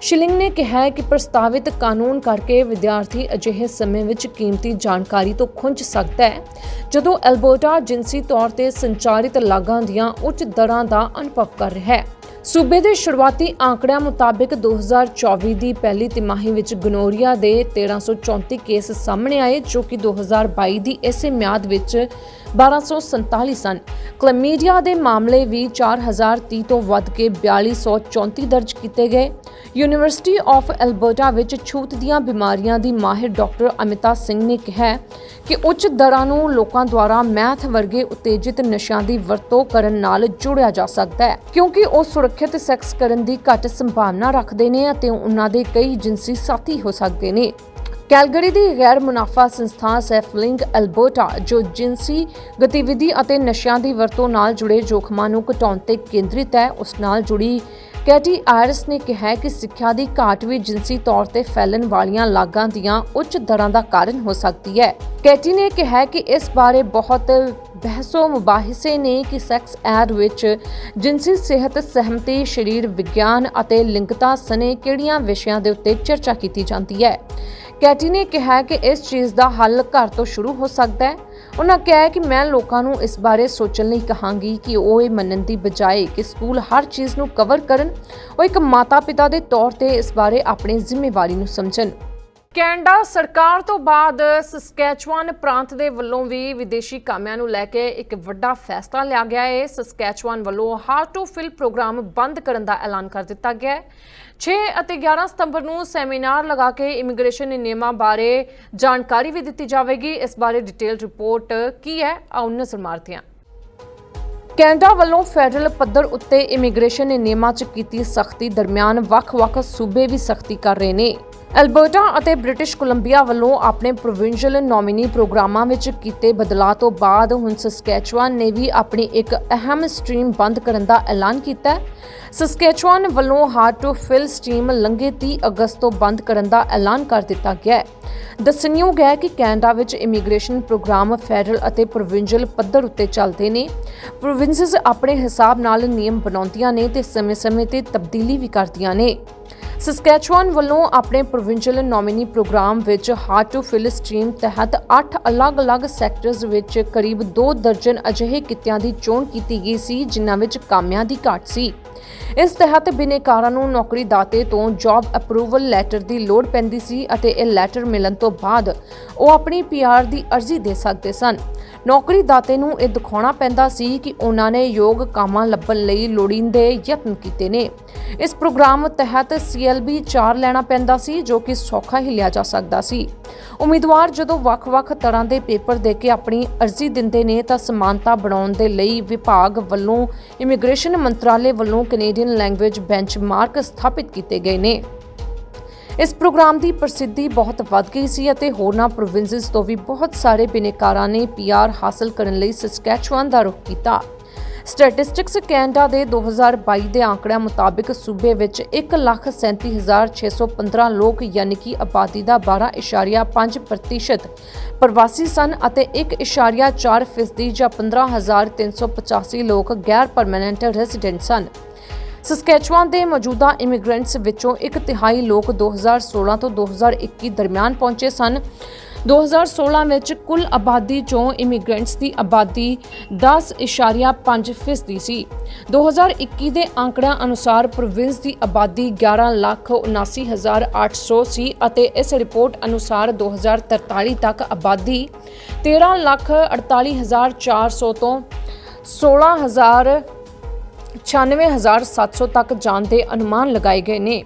ਸ਼ਿਲਿੰਗ ਨੇ ਕਿਹਾ ਕਿ ਪ੍ਰਸਤਾਵਿਤ ਕਾਨੂੰਨ ਕਰਕੇ ਵਿਦਿਆਰਥੀ ਅਜਿਹੇ ਸਮੇਂ ਵਿੱਚ ਕੀਮਤੀ ਜਾਣਕਾਰੀ ਤੋਂ ਖੁੰਝ ਸਕਦਾ ਹੈ, ਜਦੋਂ ਐਲਬਰਟਾ ਜਿਨਸੀ ਤੌਰ ਤੇ ਸੰਚਾਰਿਤ ਲਾਗਾਂ ਦੀਆਂ ਉੱਚ ਦਰਾਂ ਦਾ ਅਨੁਭਵ ਕਰ ਰਿਹਾ ਹੈ। ਸੂਬੇ ਦੇ ਸ਼ੁਰੂਆਤੀ ਆંકੜਿਆਂ ਮੁਤਾਬਕ 2024 ਦੀ ਪਹਿਲੀ ਤਿਮਾਹੀ ਵਿੱਚ ਗਨੋਰੀਆ ਦੇ 1334 ਕੇਸ ਸਾਹਮਣੇ ਆਏ, ਜੋ ਕਿ 2022 ਦੀ ਇਸੇ ਮਿਆਦ ਵਿੱਚ 1247 ਸਨ। ਕਲਮੀਡੀਆ ਦੇ ਮਾਮਲੇ ਵੀ 4030 ਤੋਂ ਵੱਧ ਕੇ 4234 ਦਰਜ ਕੀਤੇ ਗਏ। ਯੂਨੀਵਰਸਿਟੀ ਆਫ ਐਲਬਰਟਾ ਵਿੱਚ ਛੂਤ ਦੀਆਂ ਬਿਮਾਰੀਆਂ ਦੀ ਮਾਹਿਰ ਡਾਕਟਰ ਅਮਿਤਾ ਸਿੰਘ ਨੇ ਕਿਹਾ ਕਿ ਉੱਚ ਦਰਾਂ ਨੂੰ ਲੋਕਾਂ ਦੁਆਰਾ ਮੈਥ ਵਰਗੇ ਉਤੇਜਿਤ ਨਸ਼ਿਆਂ ਦੀ ਵਰਤੋਂ ਕਰਨ ਨਾਲ ਜੋੜਿਆ ਜਾ ਸਕਦਾ ਹੈ, ਕਿਉਂਕਿ ਉਹ ਸੁਰੱਖਿਅਤ ਸੈਕਸ ਕਰਨ ਦੀ ਘੱਟ ਸੰਭਾਵਨਾ ਰੱਖਦੇ ਨੇ ਅਤੇ ਉਹਨਾਂ ਦੇ ਕਈ ਜਿਨਸੀ ਸਾਥੀ ਹੋ ਸਕਦੇ ਨੇ। ਕੈਲਗਰੀ ਦੀ ਗੈਰ ਮੁਨਾਫਾ ਸੰਸਥਾ ਸੈਫਲਿੰਗ ਐਲਬਰਟਾ ਜੋ ਜਿਨਸੀ ਗਤੀਵਿਧੀ ਅਤੇ ਨਸ਼ਿਆਂ ਦੀ ਵਰਤੋਂ ਨਾਲ ਜੁੜੇ ਜੋਖਮਾਂ ਨੂੰ ਘਟਾਉਣ ਤੇ ਕੇਂਦਰਿਤ ਹੈ, ਉਸ ਨਾਲ ਜੁੜੀ ਕੈਟੀ ਆਇਰਸ ਨੇ ਕਿਹਾ ਕਿ ਸਿੱਖਿਆ ਦੀ ਘਾਟ ਵੀ ਜਿਨਸੀ ਤੌਰ ਤੇ ਫੈਲਣ ਵਾਲੀਆਂ ਲਾਗਾਂ ਦੀਆਂ ਉੱਚ ਦਰਾਂ ਦਾ ਕਾਰਨ ਹੋ ਸਕਦੀ ਹੈ। ਕੈਟੀ ਨੇ ਕਿਹਾ ਕਿ ਇਸ ਬਾਰੇ ਬਹੁਤ ਬਹਿਸੋ ਮੁਬਾਹਿਸੇ ਨੇ ਕਿ ਸੈਕਸ ਐਡ ਵਿੱਚ ਜਿਨਸੀ ਸਿਹਤ, ਸਹਿਮਤੀ, ਸਰੀਰ ਵਿਗਿਆਨ ਅਤੇ ਲਿੰਗਤਾ ਸਨੇ ਕਿਹੜੀਆਂ ਵਿਸ਼ਿਆਂ ਦੇ ਉੱਤੇ ਚਰਚਾ ਕੀਤੀ ਜਾਂਦੀ ਹੈ। ਕੈਟੀ ਨੇ ਕਿਹਾ ਕਿ ਇਸ ਚੀਜ਼ ਦਾ ਹੱਲ ਘਰ ਤੋਂ ਸ਼ੁਰੂ ਹੋ ਸਕਦਾ ਹੈ। ਉਹਨਾਂ ਕਿਹਾ ਕਿ ਮੈਂ ਲੋਕਾਂ ਨੂੰ ਇਸ ਬਾਰੇ ਸੋਚਣ ਲਈ ਕਹਾਂਗੀ ਕਿ ਉਹ ਇਹ ਮੰਨਣ ਦੀ ਬਜਾਏ ਕਿ ਸਕੂਲ ਹਰ ਚੀਜ਼ ਨੂੰ ਕਵਰ ਕਰਨ, ਉਹ ਇੱਕ ਮਾਤਾ-ਪਿਤਾ ਦੇ ਤੌਰ ਤੇ ਇਸ ਬਾਰੇ ਆਪਣੀ ਜ਼ਿੰਮੇਵਾਰੀ ਨੂੰ ਸਮਝਣ। ਕੈਨੇਡਾ ਸਰਕਾਰ ਤੋਂ ਬਾਅਦ ਸਸਕੈਚੁਆਨ ਪ੍ਰਾਂਤ ਦੇ ਵੱਲੋਂ ਵੀ ਵਿਦੇਸ਼ੀ ਕਾਮਿਆਂ ਨੂੰ ਲੈ ਕੇ ਇੱਕ ਵੱਡਾ ਫੈਸਲਾ ਲਿਆ ਗਿਆ ਹੈ। ਸਸਕੈਚੁਆਨ ਵੱਲੋਂ ਹਾਰਟ ਟੂ ਫਿਲ ਪ੍ਰੋਗਰਾਮ ਬੰਦ ਕਰਨ ਦਾ ਐਲਾਨ ਕਰ ਦਿੱਤਾ ਗਿਆ ਹੈ। 6 ਅਤੇ 11 ਸਤੰਬਰ ਨੂੰ ਸੈਮੀਨਾਰ ਲਗਾ ਕੇ ਇਮੀਗ੍ਰੇਸ਼ਨ ਨਿਯਮਾਂ ਬਾਰੇ ਜਾਣਕਾਰੀ ਵੀ ਦਿੱਤੀ ਜਾਵੇਗੀ। ਇਸ ਬਾਰੇ ਡਿਟੇਲ ਰਿਪੋਰਟ ਕੀ ਹੈ? ਆਓ ਨਜ਼ਰ ਮਾਰਦੇ ਹਾਂ। ਕੈਨੇਡਾ ਵੱਲੋਂ ਫੈਡਰਲ ਪੱਧਰ ਉੱਤੇ ਇਮੀਗ੍ਰੇਸ਼ਨ ਨਿਯਮਾਂ 'ਚ ਕੀਤੀ ਸਖਤੀ ਦਰਮਿਆਨ ਵੱਖ-ਵੱਖ ਸੂਬੇ ਵੀ ਸਖਤੀ ਕਰ ਰਹੇ ਨੇ। ਐਲਬਰਟਾ ਅਤੇ ਬ੍ਰਿਟਿਸ਼ ਕੋਲੰਬੀਆ ਵੱਲੋਂ ਆਪਣੇ ਪ੍ਰੋਵਿੰਸ਼ੀਅਲ ਨੋਮੀਨੀ ਪ੍ਰੋਗਰਾਮਾਂ ਵਿੱਚ ਕੀਤੇ ਬਦਲਾਅ ਤੋਂ ਬਾਅਦ ਹੁਣ ਸਸਕੈਚੁਆਨ ਨੇ ਵੀ ਆਪਣੀ ਇੱਕ ਅਹਿਮ ਸਟ੍ਰੀਮ ਬੰਦ ਕਰਨ ਦਾ ਐਲਾਨ ਕੀਤਾ ਹੈ। ਸਸਕੈਚੁਆਨ ਵੱਲੋਂ ਹਾਰਟ ਟੂ ਫਿਲ ਸਟ੍ਰੀਮ ਲੰਘੇ 30 ਅਗਸਤ ਤੋਂ ਬੰਦ ਕਰਨ ਦਾ ਐਲਾਨ ਕਰ ਦਿੱਤਾ ਗਿਆ ਹੈ। ਦੱਸਣਯੋਗ ਹੈ ਕਿ ਕੈਨੇਡਾ ਵਿੱਚ ਇਮੀਗ੍ਰੇਸ਼ਨ ਪ੍ਰੋਗਰਾਮ ਫੈਡਰਲ ਅਤੇ ਪ੍ਰੋਵਿੰਸ਼ੀਅਲ ਪੱਧਰ ਉੱਤੇ ਚੱਲਦੇ ਨੇ। ਪ੍ਰੋਵਿੰਸਸ ਆਪਣੇ ਹਿਸਾਬ ਨਾਲ ਨਿਯਮ ਬਣਾਉਂਦੀਆਂ ਨੇ ਤੇ ਸਮੇਂ-ਸਮੇਂ ਤੇ ਤਬਦੀਲੀ ਵੀ ਕਰਦੀਆਂ ਨੇ। ਸਸਕੈਚੁਆਨ ਵੱਲੋਂ ਆਪਣੇ ਪ੍ਰੋਵਿੰਸ਼ੀਅਲ ਨੋਮੀਨੀ ਪ੍ਰੋਗਰਾਮ ਵਿੱਚ ਹਾਰਟ ਟੂ ਫਿਲ ਸਟ੍ਰੀਮ ਤਹਿਤ 8 ਅਲੱਗ-ਅਲੱਗ ਸੈਕਟਰਸ ਵਿੱਚ ਕਰੀਬ 2 ਦਰਜਨ ਅਜਿਹੇ ਕਿੱਤਿਆਂ ਦੀ ਚੋਣ ਕੀਤੀ ਗਈ ਸੀ, ਜਿਨ੍ਹਾਂ ਵਿੱਚ ਕਾਮਿਆਂ ਦੀ ਘਾਟ ਸੀ। ਇਸ ਤਹਿਤ ਬਿਨੇਕਾਰਾਂ ਨੂੰ ਨੌਕਰੀ ਦਾਤੇ ਤੋਂ ਜੌਬ ਅਪਰੂਵਲ ਲੈਟਰ ਦੀ ਲੋੜ ਪੈਂਦੀ ਸੀ ਅਤੇ ਇਹ ਲੈਟਰ ਮਿਲਣ ਤੋਂ ਬਾਅਦ ਉਹ ਆਪਣੀ ਪੀਆਰ ਦੀ ਅਰਜ਼ੀ ਦੇ ਸਕਦੇ ਸਨ। ਨੌਕਰੀ ਦਾਤੇ ਨੂੰ ਇਹ ਦਿਖਾਉਣਾ ਪੈਂਦਾ ਸੀ ਕਿ ਉਹਨਾਂ ਨੇ ਯੋਗ ਕਾਮਾਂ ਲੱਭਣ ਲਈ ਲੋੜੀਂਦੇ ਯਤਨ ਕੀਤੇ ਨੇ। ਇਸ ਪ੍ਰੋਗਰਾਮ ਤਹਿਤ ਸੀਐਲਬੀ 4 ਲੈਣਾ ਪੈਂਦਾ ਸੀ, ਜੋ ਕਿ ਸੌਖਾ ਹੀ ਲਿਆ ਜਾ ਸਕਦਾ ਸੀ। ਉਮੀਦਵਾਰ ਜਦੋਂ ਵੱਖ-ਵੱਖ ਤਰ੍ਹਾਂ ਦੇ ਪੇਪਰ ਦੇ ਕੇ ਆਪਣੀ ਅਰਜ਼ੀ ਦਿੰਦੇ ਨੇ, ਤਾਂ ਸਮਾਨਤਾ ਬਣਾਉਣ ਦੇ ਲਈ ਵਿਭਾਗ ਵੱਲੋਂ ਇਮੀਗ੍ਰੇਸ਼ਨ ਮੰਤਰਾਲੇ ਵੱਲੋਂ ਕੈਨੇਡੀਅਨ ਲੈਂਗੁਏਜ ਬੈਂਚਮਾਰਕ ਸਥਾਪਿਤ ਕੀਤੇ ਗਏ ਨੇ। ਇਸ ਪ੍ਰੋਗਰਾਮ ਦੀ ਪ੍ਰਸਿੱਧੀ ਬਹੁਤ ਵੱਧ ਗਈ ਸੀ ਅਤੇ ਹੋਰਨਾਂ ਪ੍ਰੋਵਿੰਸਸ ਤੋਂ ਵੀ ਬਹੁਤ ਸਾਰੇ ਬਿਨੇਕਾਰਾਂ ਨੇ ਪੀਆਰ ਹਾਸਲ ਕਰਨ ਲਈ ਸਸਕੈਚੁਆਨ ਦਾ ਰੁਖ ਕੀਤਾ। ਸਟੈਟਿਸਟਿਕਸ ਕੈਨੇਡਾ ਦੇ 2022 ਦੇ ਆંકੜਿਆਂ ਮੁਤਾਬਕ ਸੂਬੇ ਵਿੱਚ 137615 ਲੋਕ ਯਾਨੀ ਕਿ ਆਬਾਦੀ ਦਾ 12.5% ਪ੍ਰਵਾਸੀ ਸਨ ਅਤੇ 1.4 ਫੀਸਦੀ ਜਾਂ 15385 ਲੋਕ ਗੈਰ ਪਰਮਨੈਂਟ ਰੈਜ਼ੀਡੈਂਟ ਸਨ। ਸਸਕੈਚੁਆਨ ਦੇ ਮੌਜੂਦਾ ਇਮੀਗ੍ਰੈਂਟਸ ਵਿੱਚੋਂ ਇੱਕ ਤਿਹਾਈ ਲੋਕ 2016 ਤੋਂ 2021 ਦਰਮਿਆਨ ਪਹੁੰਚੇ ਸਨ। 2016 ਵਿੱਚ ਕੁੱਲ ਆਬਾਦੀ ਚੋਂ ਇਮੀਗ੍ਰੈਂਟਸ ਦੀ ਆਬਾਦੀ 10.5% ਫੀਸਦੀ ਸੀ। 2021 ਦੇ ਅੰਕੜਿਆਂ ਅਨੁਸਾਰ ਪ੍ਰੋਵਿੰਸ ਦੀ ਆਬਾਦੀ 11,79,800 ਸੀ ਅਤੇ ਇਸ ਰਿਪੋਰਟ ਅਨੁਸਾਰ 2043 ਤੱਕ ਆਬਾਦੀ 13,48,400 ਤੋਂ 16,000 96700 ਤੱਕ ਜਾਣ ਦੇ ਅਨੁਮਾਨ ਲਗਾਏ ਗਏ ਨੇ।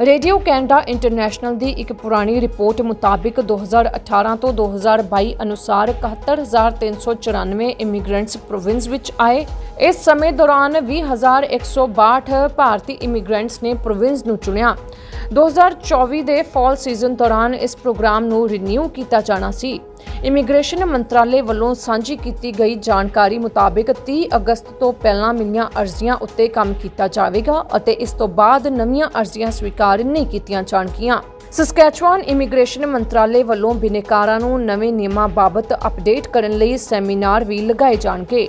ਰੇਡੀਓ ਕੈਨੇਡਾ ਇੰਟਰਨੈਸ਼ਨਲ ਦੀ ਇੱਕ ਪੁਰਾਣੀ ਰਿਪੋਰਟ ਮੁਤਾਬਿਕ 2018 ਤੋਂ 2022 ਅਨੁਸਾਰ 71394 ਇਮੀਗ੍ਰੈਂਟਸ ਪ੍ਰੋਵਿੰਸ ਵਿੱਚ ਆਏ। ਇਸ ਸਮੇਂ ਦੌਰਾਨ 20162 ਭਾਰਤੀ ਇਮੀਗ੍ਰੈਂਟਸ ਨੇ ਪ੍ਰੋਵਿੰਸ ਨੂੰ ਚੁਣਿਆ। 2024 ਦੇ ਫਾਲ ਸੀਜ਼ਨ ਦੌਰਾਨ ਇਸ ਪ੍ਰੋਗਰਾਮ ਨੂੰ ਰੀਨਿਊ ਕੀਤਾ ਜਾਣਾ ਸੀ। ਇਮੀਗ੍ਰੇਸ਼ਨ ਮੰਤਰਾਲੇ ਵੱਲੋਂ ਸਾਂਝੀ ਕੀਤੀ ਗਈ ਜਾਣਕਾਰੀ ਮੁਤਾਬਿਕ 30 ਅਗਸਤ ਤੋਂ ਪਹਿਲਾਂ ਮਿਲੀਆਂ ਅਰਜ਼ੀਆਂ ਉੱਤੇ ਕੰਮ ਕੀਤਾ ਜਾਵੇਗਾ ਅਤੇ ਇਸ ਤੋਂ ਬਾਅਦ ਨਵੀਆਂ ਅਰਜ਼ੀਆਂ ਸਵੀਕਾਰ ਨਹੀਂ ਕੀਤੀਆਂ ਜਾਣਗੀਆਂ। ਸਸਕੈਚੁਆਨ ਇਮੀਗ੍ਰੇਸ਼ਨ ਮੰਤਰਾਲੇ ਵੱਲੋਂ ਬਿਨੇਕਾਰਾਂ ਨੂੰ ਨਵੇਂ ਨਿਯਮਾਂ ਬਾਬਤ ਅਪਡੇਟ ਕਰਨ ਲਈ ਸੈਮੀਨਾਰ ਵੀ ਲਗਾਏ ਜਾਣਗੇ।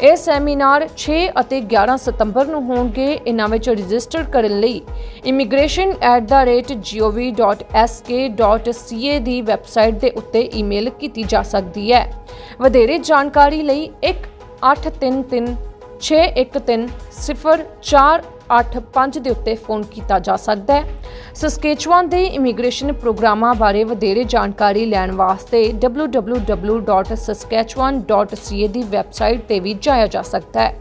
ਇਹ ਸੈਮੀਨਾਰ 6 ਅਤੇ 11 ਸਤੰਬਰ ਨੂੰ ਹੋਣਗੇ। ਇਹਨਾਂ ਵਿੱਚ ਰਜਿਸਟਰ ਕਰਨ ਲਈ immigration@gov.sk.ca ਦੀ ਵੈਬਸਾਈਟ ਦੇ ਉੱਤੇ ਈਮੇਲ ਕੀਤੀ ਜਾ ਸਕਦੀ ਹੈ। ਵਧੇਰੇ ਜਾਣਕਾਰੀ ਲਈ 1833 613 0485 ਦੇ ਉੱਤੇ ਫੋਨ ਕੀਤਾ ਜਾ ਸਕਦਾ ਹੈ। ਸਸਕੇਚੁਆਨ ਦੇ ਇਮੀਗ੍ਰੇਸ਼ਨ ਪ੍ਰੋਗਰਾਮਾਂ ਬਾਰੇ ਵਧੇਰੇ ਜਾਣਕਾਰੀ ਲੈਣ ਵਾਸਤੇ www.saskatchewan.ca ਦੀ ਵੈਬਸਾਈਟ ਤੇ ਵੀ ਜਾਇਆ ਜਾ ਸਕਦਾ ਹੈ।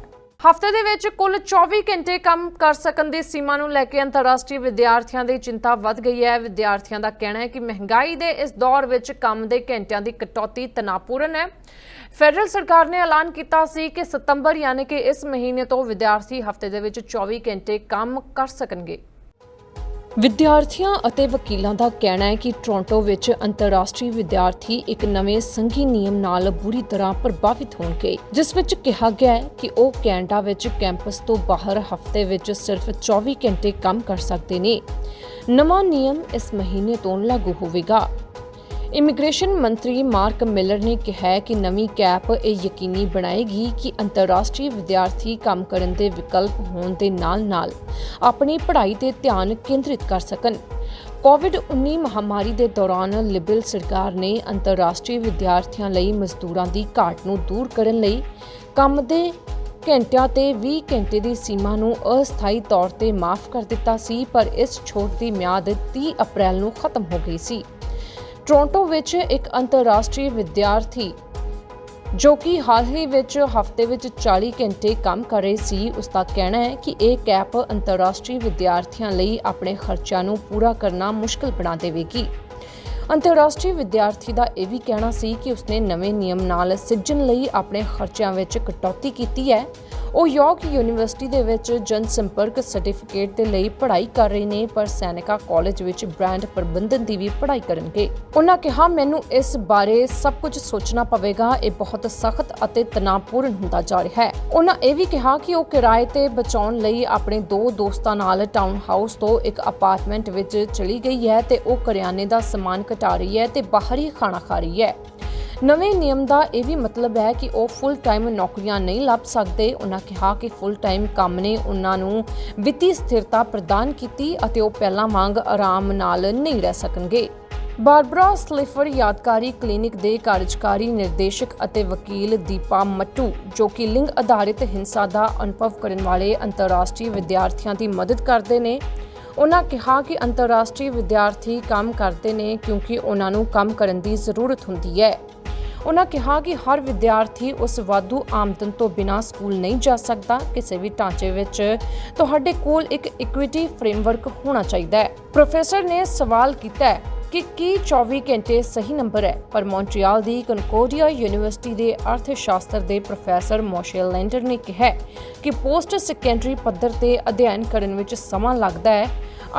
ਹਫ਼ਤੇ ਦੇ ਵਿੱਚ ਕੁੱਲ 24 ਘੰਟੇ ਕੰਮ ਕਰ ਸਕਣ ਦੀ ਸੀਮਾ ਨੂੰ ਲੈ ਕੇ ਅੰਤਰਰਾਸ਼ਟਰੀ ਵਿਦਿਆਰਥੀਆਂ ਦੀ ਚਿੰਤਾ ਵੱਧ ਗਈ ਹੈ। ਵਿਦਿਆਰਥੀਆਂ ਦਾ ਕਹਿਣਾ ਹੈ ਕਿ ਮਹਿੰਗਾਈ ਦੇ ਇਸ ਦੌਰ ਵਿੱਚ ਕੰਮ ਦੇ ਘੰਟਿਆਂ ਦੀ ਕਟੌਤੀ ਤਣਾਪੂਰਨ ਹੈ। ਫੈਡਰਲ ਸਰਕਾਰ ਨੇ ਐਲਾਨ ਕੀਤਾ ਸੀ ਕਿ ਸਤੰਬਰ ਯਾਨੀ ਕਿ ਇਸ ਮਹੀਨੇ ਤੋਂ ਵਿਦਿਆਰਥੀ ਹਫ਼ਤੇ ਦੇ ਵਿੱਚ 24 ਘੰਟੇ ਕੰਮ ਕਰ ਸਕਣਗੇ। ਵਿਦਿਆਰਥੀਆਂ ਅਤੇ ਵਕੀਲਾਂ ਦਾ ਕਹਿਣਾ ਹੈ ਕਿ ਟੋਰਾਂਟੋ ਵਿੱਚ ਅੰਤਰਰਾਸ਼ਟਰੀ ਵਿਦਿਆਰਥੀ ਇੱਕ ਨਵੇਂ ਸੰਘੀ ਨਿਯਮ ਨਾਲ ਬੁਰੀ ਤਰ੍ਹਾਂ ਪ੍ਰਭਾਵਿਤ ਹੋਣਗੇ, ਜਿਸ ਵਿੱਚ ਕਿਹਾ ਗਿਆ ਹੈ ਕਿ ਉਹ ਕੈਨੇਡਾ ਵਿੱਚ ਕੈਂਪਸ ਤੋਂ ਬਾਹਰ ਹਫ਼ਤੇ ਵਿੱਚ ਸਿਰਫ 24 ਘੰਟੇ ਕੰਮ ਕਰ ਸਕਦੇ ਨੇ। ਨਵਾਂ ਨਿਯਮ ਇਸ ਮਹੀਨੇ ਤੋਂ ਲਾਗੂ ਹੋਵੇਗਾ। ਇਮੀਗ੍ਰੇਸ਼ਨ ਮੰਤਰੀ ਮਾਰਕ ਮਿਲਰ ਨੇ ਕਿਹਾ ਕਿ ਨਵੀਂ ਕੈਪ ਇਹ ਯਕੀਨੀ ਬਣਾਏਗੀ ਕਿ ਅੰਤਰਰਾਸ਼ਟਰੀ ਵਿਦਿਆਰਥੀ ਕੰਮ ਕਰਨ ਦੇ ਵਿਕਲਪ ਹੋਣ ਦੇ ਨਾਲ-ਨਾਲ ਆਪਣੀ ਪੜ੍ਹਾਈ ਤੇ ਧਿਆਨ ਕੇਂਦਰਿਤ ਕਰ ਸਕਣ। ਕੋਵਿਡ-19 ਮਹਾਮਾਰੀ ਦੇ ਦੌਰਾਨ ਲਿਬਰਲ ਸਰਕਾਰ ਨੇ ਅੰਤਰਰਾਸ਼ਟਰੀ ਵਿਦਿਆਰਥੀਆਂ ਲਈ ਮਜ਼ਦੂਰਾਂ ਦੀ ਘਾਟ ਨੂੰ ਦੂਰ ਕਰਨ ਲਈ ਕੰਮ ਦੇ ਘੰਟਿਆਂ ਤੇ 20 ਘੰਟੇ ਦੀ ਸੀਮਾ ਨੂੰ ਅਸਥਾਈ ਤੌਰ ਤੇ ਮਾਫ ਕਰ ਦਿੱਤਾ ਸੀ, ਪਰ ਇਸ ਛੋਟ ਦੀ ਮਿਆਦ 30 ਅਪ੍ਰੈਲ ਨੂੰ ਖਤਮ ਹੋ ਗਈ ਸੀ। ਟੋਰਾਂਟੋ ਵਿੱਚ ਇੱਕ ਅੰਤਰਰਾਸ਼ਟਰੀ ਵਿਦਿਆਰਥੀ ਜੋ ਕਿ ਹਾਲ ਹੀ ਵਿੱਚ ਹਫ਼ਤੇ ਵਿੱਚ 40 ਘੰਟੇ ਕੰਮ ਕਰ ਰਹੀ ਸੀ, ਉਸ ਦਾ ਕਹਿਣਾ ਹੈ ਕਿ ਇਹ ਕੈਪ ਅੰਤਰਰਾਸ਼ਟਰੀ ਵਿਦਿਆਰਥੀਆਂ ਲਈ ਆਪਣੇ ਖਰਚਿਆਂ ਨੂੰ ਪੂਰਾ ਕਰਨਾ ਮੁਸ਼ਕਲ ਬਣਾ ਦੇਵੇਗੀ। ਅੰਤਰਰਾਸ਼ਟਰੀ ਵਿਦਿਆਰਥੀ ਦਾ ਇਹ ਵੀ ਕਹਿਣਾ ਸੀ ਕਿ ਉਸਨੇ ਨਵੇਂ ਨਿਯਮ ਨਾਲ ਸਿੱਝਣ ਲਈ ਆਪਣੇ ਖਰਚਿਆਂ ਵਿੱਚ ਕਟੌਤੀ ਕੀਤੀ ਹੈ। ਉਹ ਯਾਰਕ ਯੂਨੀਵਰਸਿਟੀ ਦੇ ਵਿੱਚ ਜਨ ਸੰਪਰਕ ਸਰਟੀਫਿਕੇਟ ਦੇ ਲਈ ਪੜ੍ਹਾਈ ਕਰ ਰਹੇ ਨੇ, ਪਰ ਸੈਨਿਕਾ ਕਾਲਜ ਵਿੱਚ ਬ੍ਰਾਂਡ ਪ੍ਰਬੰਧਨ ਦੀ ਵੀ ਪੜ੍ਹਾਈ ਕਰਨਗੇ। ਉਹਨਾਂ ਕਿਹਾ, ਮੈਨੂੰ ਇਸ ਬਾਰੇ ਸਭ ਕੁਝ ਸੋਚਣਾ ਪਵੇਗਾ। ਇਹ ਬਹੁਤ ਸਖਤ ਅਤੇ ਤਣਾਅਪੂਰਨ ਹੁੰਦਾ ਜਾ ਰਿਹਾ ਹੈ। ਉਹਨਾਂ ਇਹ ਵੀ ਕਿਹਾ ਕਿ ਉਹ ਕਿਰਾਏ ਤੇ ਬਚਾਉਣ ਲਈ ਆਪਣੇ ਦੋ ਦੋਸਤਾਂ ਨਾਲ ਟਾਊਨ ਹਾਊਸ ਤੋਂ ਇੱਕ ਅਪਾਰਟਮੈਂਟ ਵਿੱਚ ਚਲੀ ਗਈ ਹੈ ਤੇ ਉਹ ਕਰਿਆਨੇ ਦਾ ਸਮਾਨ ਘਟਾ ਰਹੀ ਹੈ ਤੇ ਬਾਹਰ ਹੀ ਖਾਣਾ ਖਾ ਰਹੀ ਹੈ। ਨਵੇਂ ਨਿਯਮ ਦਾ ਇਹ ਵੀ ਮਤਲਬ ਹੈ ਕਿ ਉਹ ਫੁੱਲ ਟਾਈਮ ਨੌਕਰੀਆਂ ਨਹੀਂ ਲੱਭ ਸਕਦੇ। ਉਹਨਾਂ ਕਿਹਾ ਕਿ ਫੁੱਲ ਟਾਈਮ ਕੰਮ ਨੇ ਉਹਨਾਂ ਨੂੰ ਵਿੱਤੀ ਸਥਿਰਤਾ ਪ੍ਰਦਾਨ ਕੀਤੀ ਅਤੇ ਉਹ ਪਹਿਲਾਂ ਵਾਂਗ ਆਰਾਮ ਨਾਲ ਨਹੀਂ ਰਹਿ ਸਕਣਗੇ। ਬਾਰਬਰਾ ਸਲਿਫਰ ਯਾਦਗਾਰੀ ਕਲੀਨਿਕ ਦੇ ਕਾਰਜਕਾਰੀ ਨਿਰਦੇਸ਼ਕ ਅਤੇ ਵਕੀਲ ਦੀਪਾ ਮੱਟੂ, ਜੋ ਕਿ ਲਿੰਗ ਆਧਾਰਿਤ ਹਿੰਸਾ ਦਾ ਅਨੁਭਵ ਕਰਨ ਵਾਲੇ ਅੰਤਰਰਾਸ਼ਟਰੀ ਵਿਦਿਆਰਥੀਆਂ ਦੀ ਮਦਦ ਕਰਦੇ ਨੇ। ਉਹਨਾਂ ਕਿਹਾ ਕਿ ਅੰਤਰਰਾਸ਼ਟਰੀ ਵਿਦਿਆਰਥੀ ਕੰਮ ਕਰਦੇ ਨੇ ਕਿਉਂਕਿ ਉਹਨਾਂ ਨੂੰ ਕੰਮ ਕਰਨ ਦੀ ਜ਼ਰੂਰਤ ਹੁੰਦੀ ਹੈ। ਉਹਨਾਂ ਕਿਹਾ ਕਿ ਹਰ ਵਿਦਿਆਰਥੀ ਉਸ ਵਾਧੂ ਆਮਦਨ ਤੋਂ ਬਿਨਾਂ ਸਕੂਲ ਨਹੀਂ ਜਾ ਸਕਦਾ, ਕਿਸੇ ਵੀ ਢਾਂਚੇ ਵਿੱਚ। ਤੁਹਾਡੇ ਕੋਲ ਇੱਕ ਇਕੁਇਟੀ ਫਰੇਮਵਰਕ ਹੋਣਾ ਚਾਹੀਦਾ ਹੈ। ਪ੍ਰੋਫੈਸਰ ਨੇ ਸਵਾਲ ਕੀਤਾ ਹੈ ਕਿ ਕੀ 24 ਘੰਟੇ ਸਹੀ ਨੰਬਰ ਹੈ? ਪਰ ਮੌਂਟਰੀਅਲ ਦੀ ਕਨਕੋਰਡੀਆ ਯੂਨੀਵਰਸਿਟੀ ਦੇ ਅਰਥ ਸ਼ਾਸਤਰ ਦੇ ਪ੍ਰੋਫੈਸਰ ਮੋਸ਼ੇਲ ਲੈਂਡਰ ਨੇ ਕਿਹਾ ਕਿ ਪੋਸਟ ਸੈਕੰਡਰੀ ਪੱਧਰ ਤੇ ਅਧਿਐਨ ਕਰਨ ਵਿੱਚ ਸਮਾਂ ਲੱਗਦਾ ਹੈ।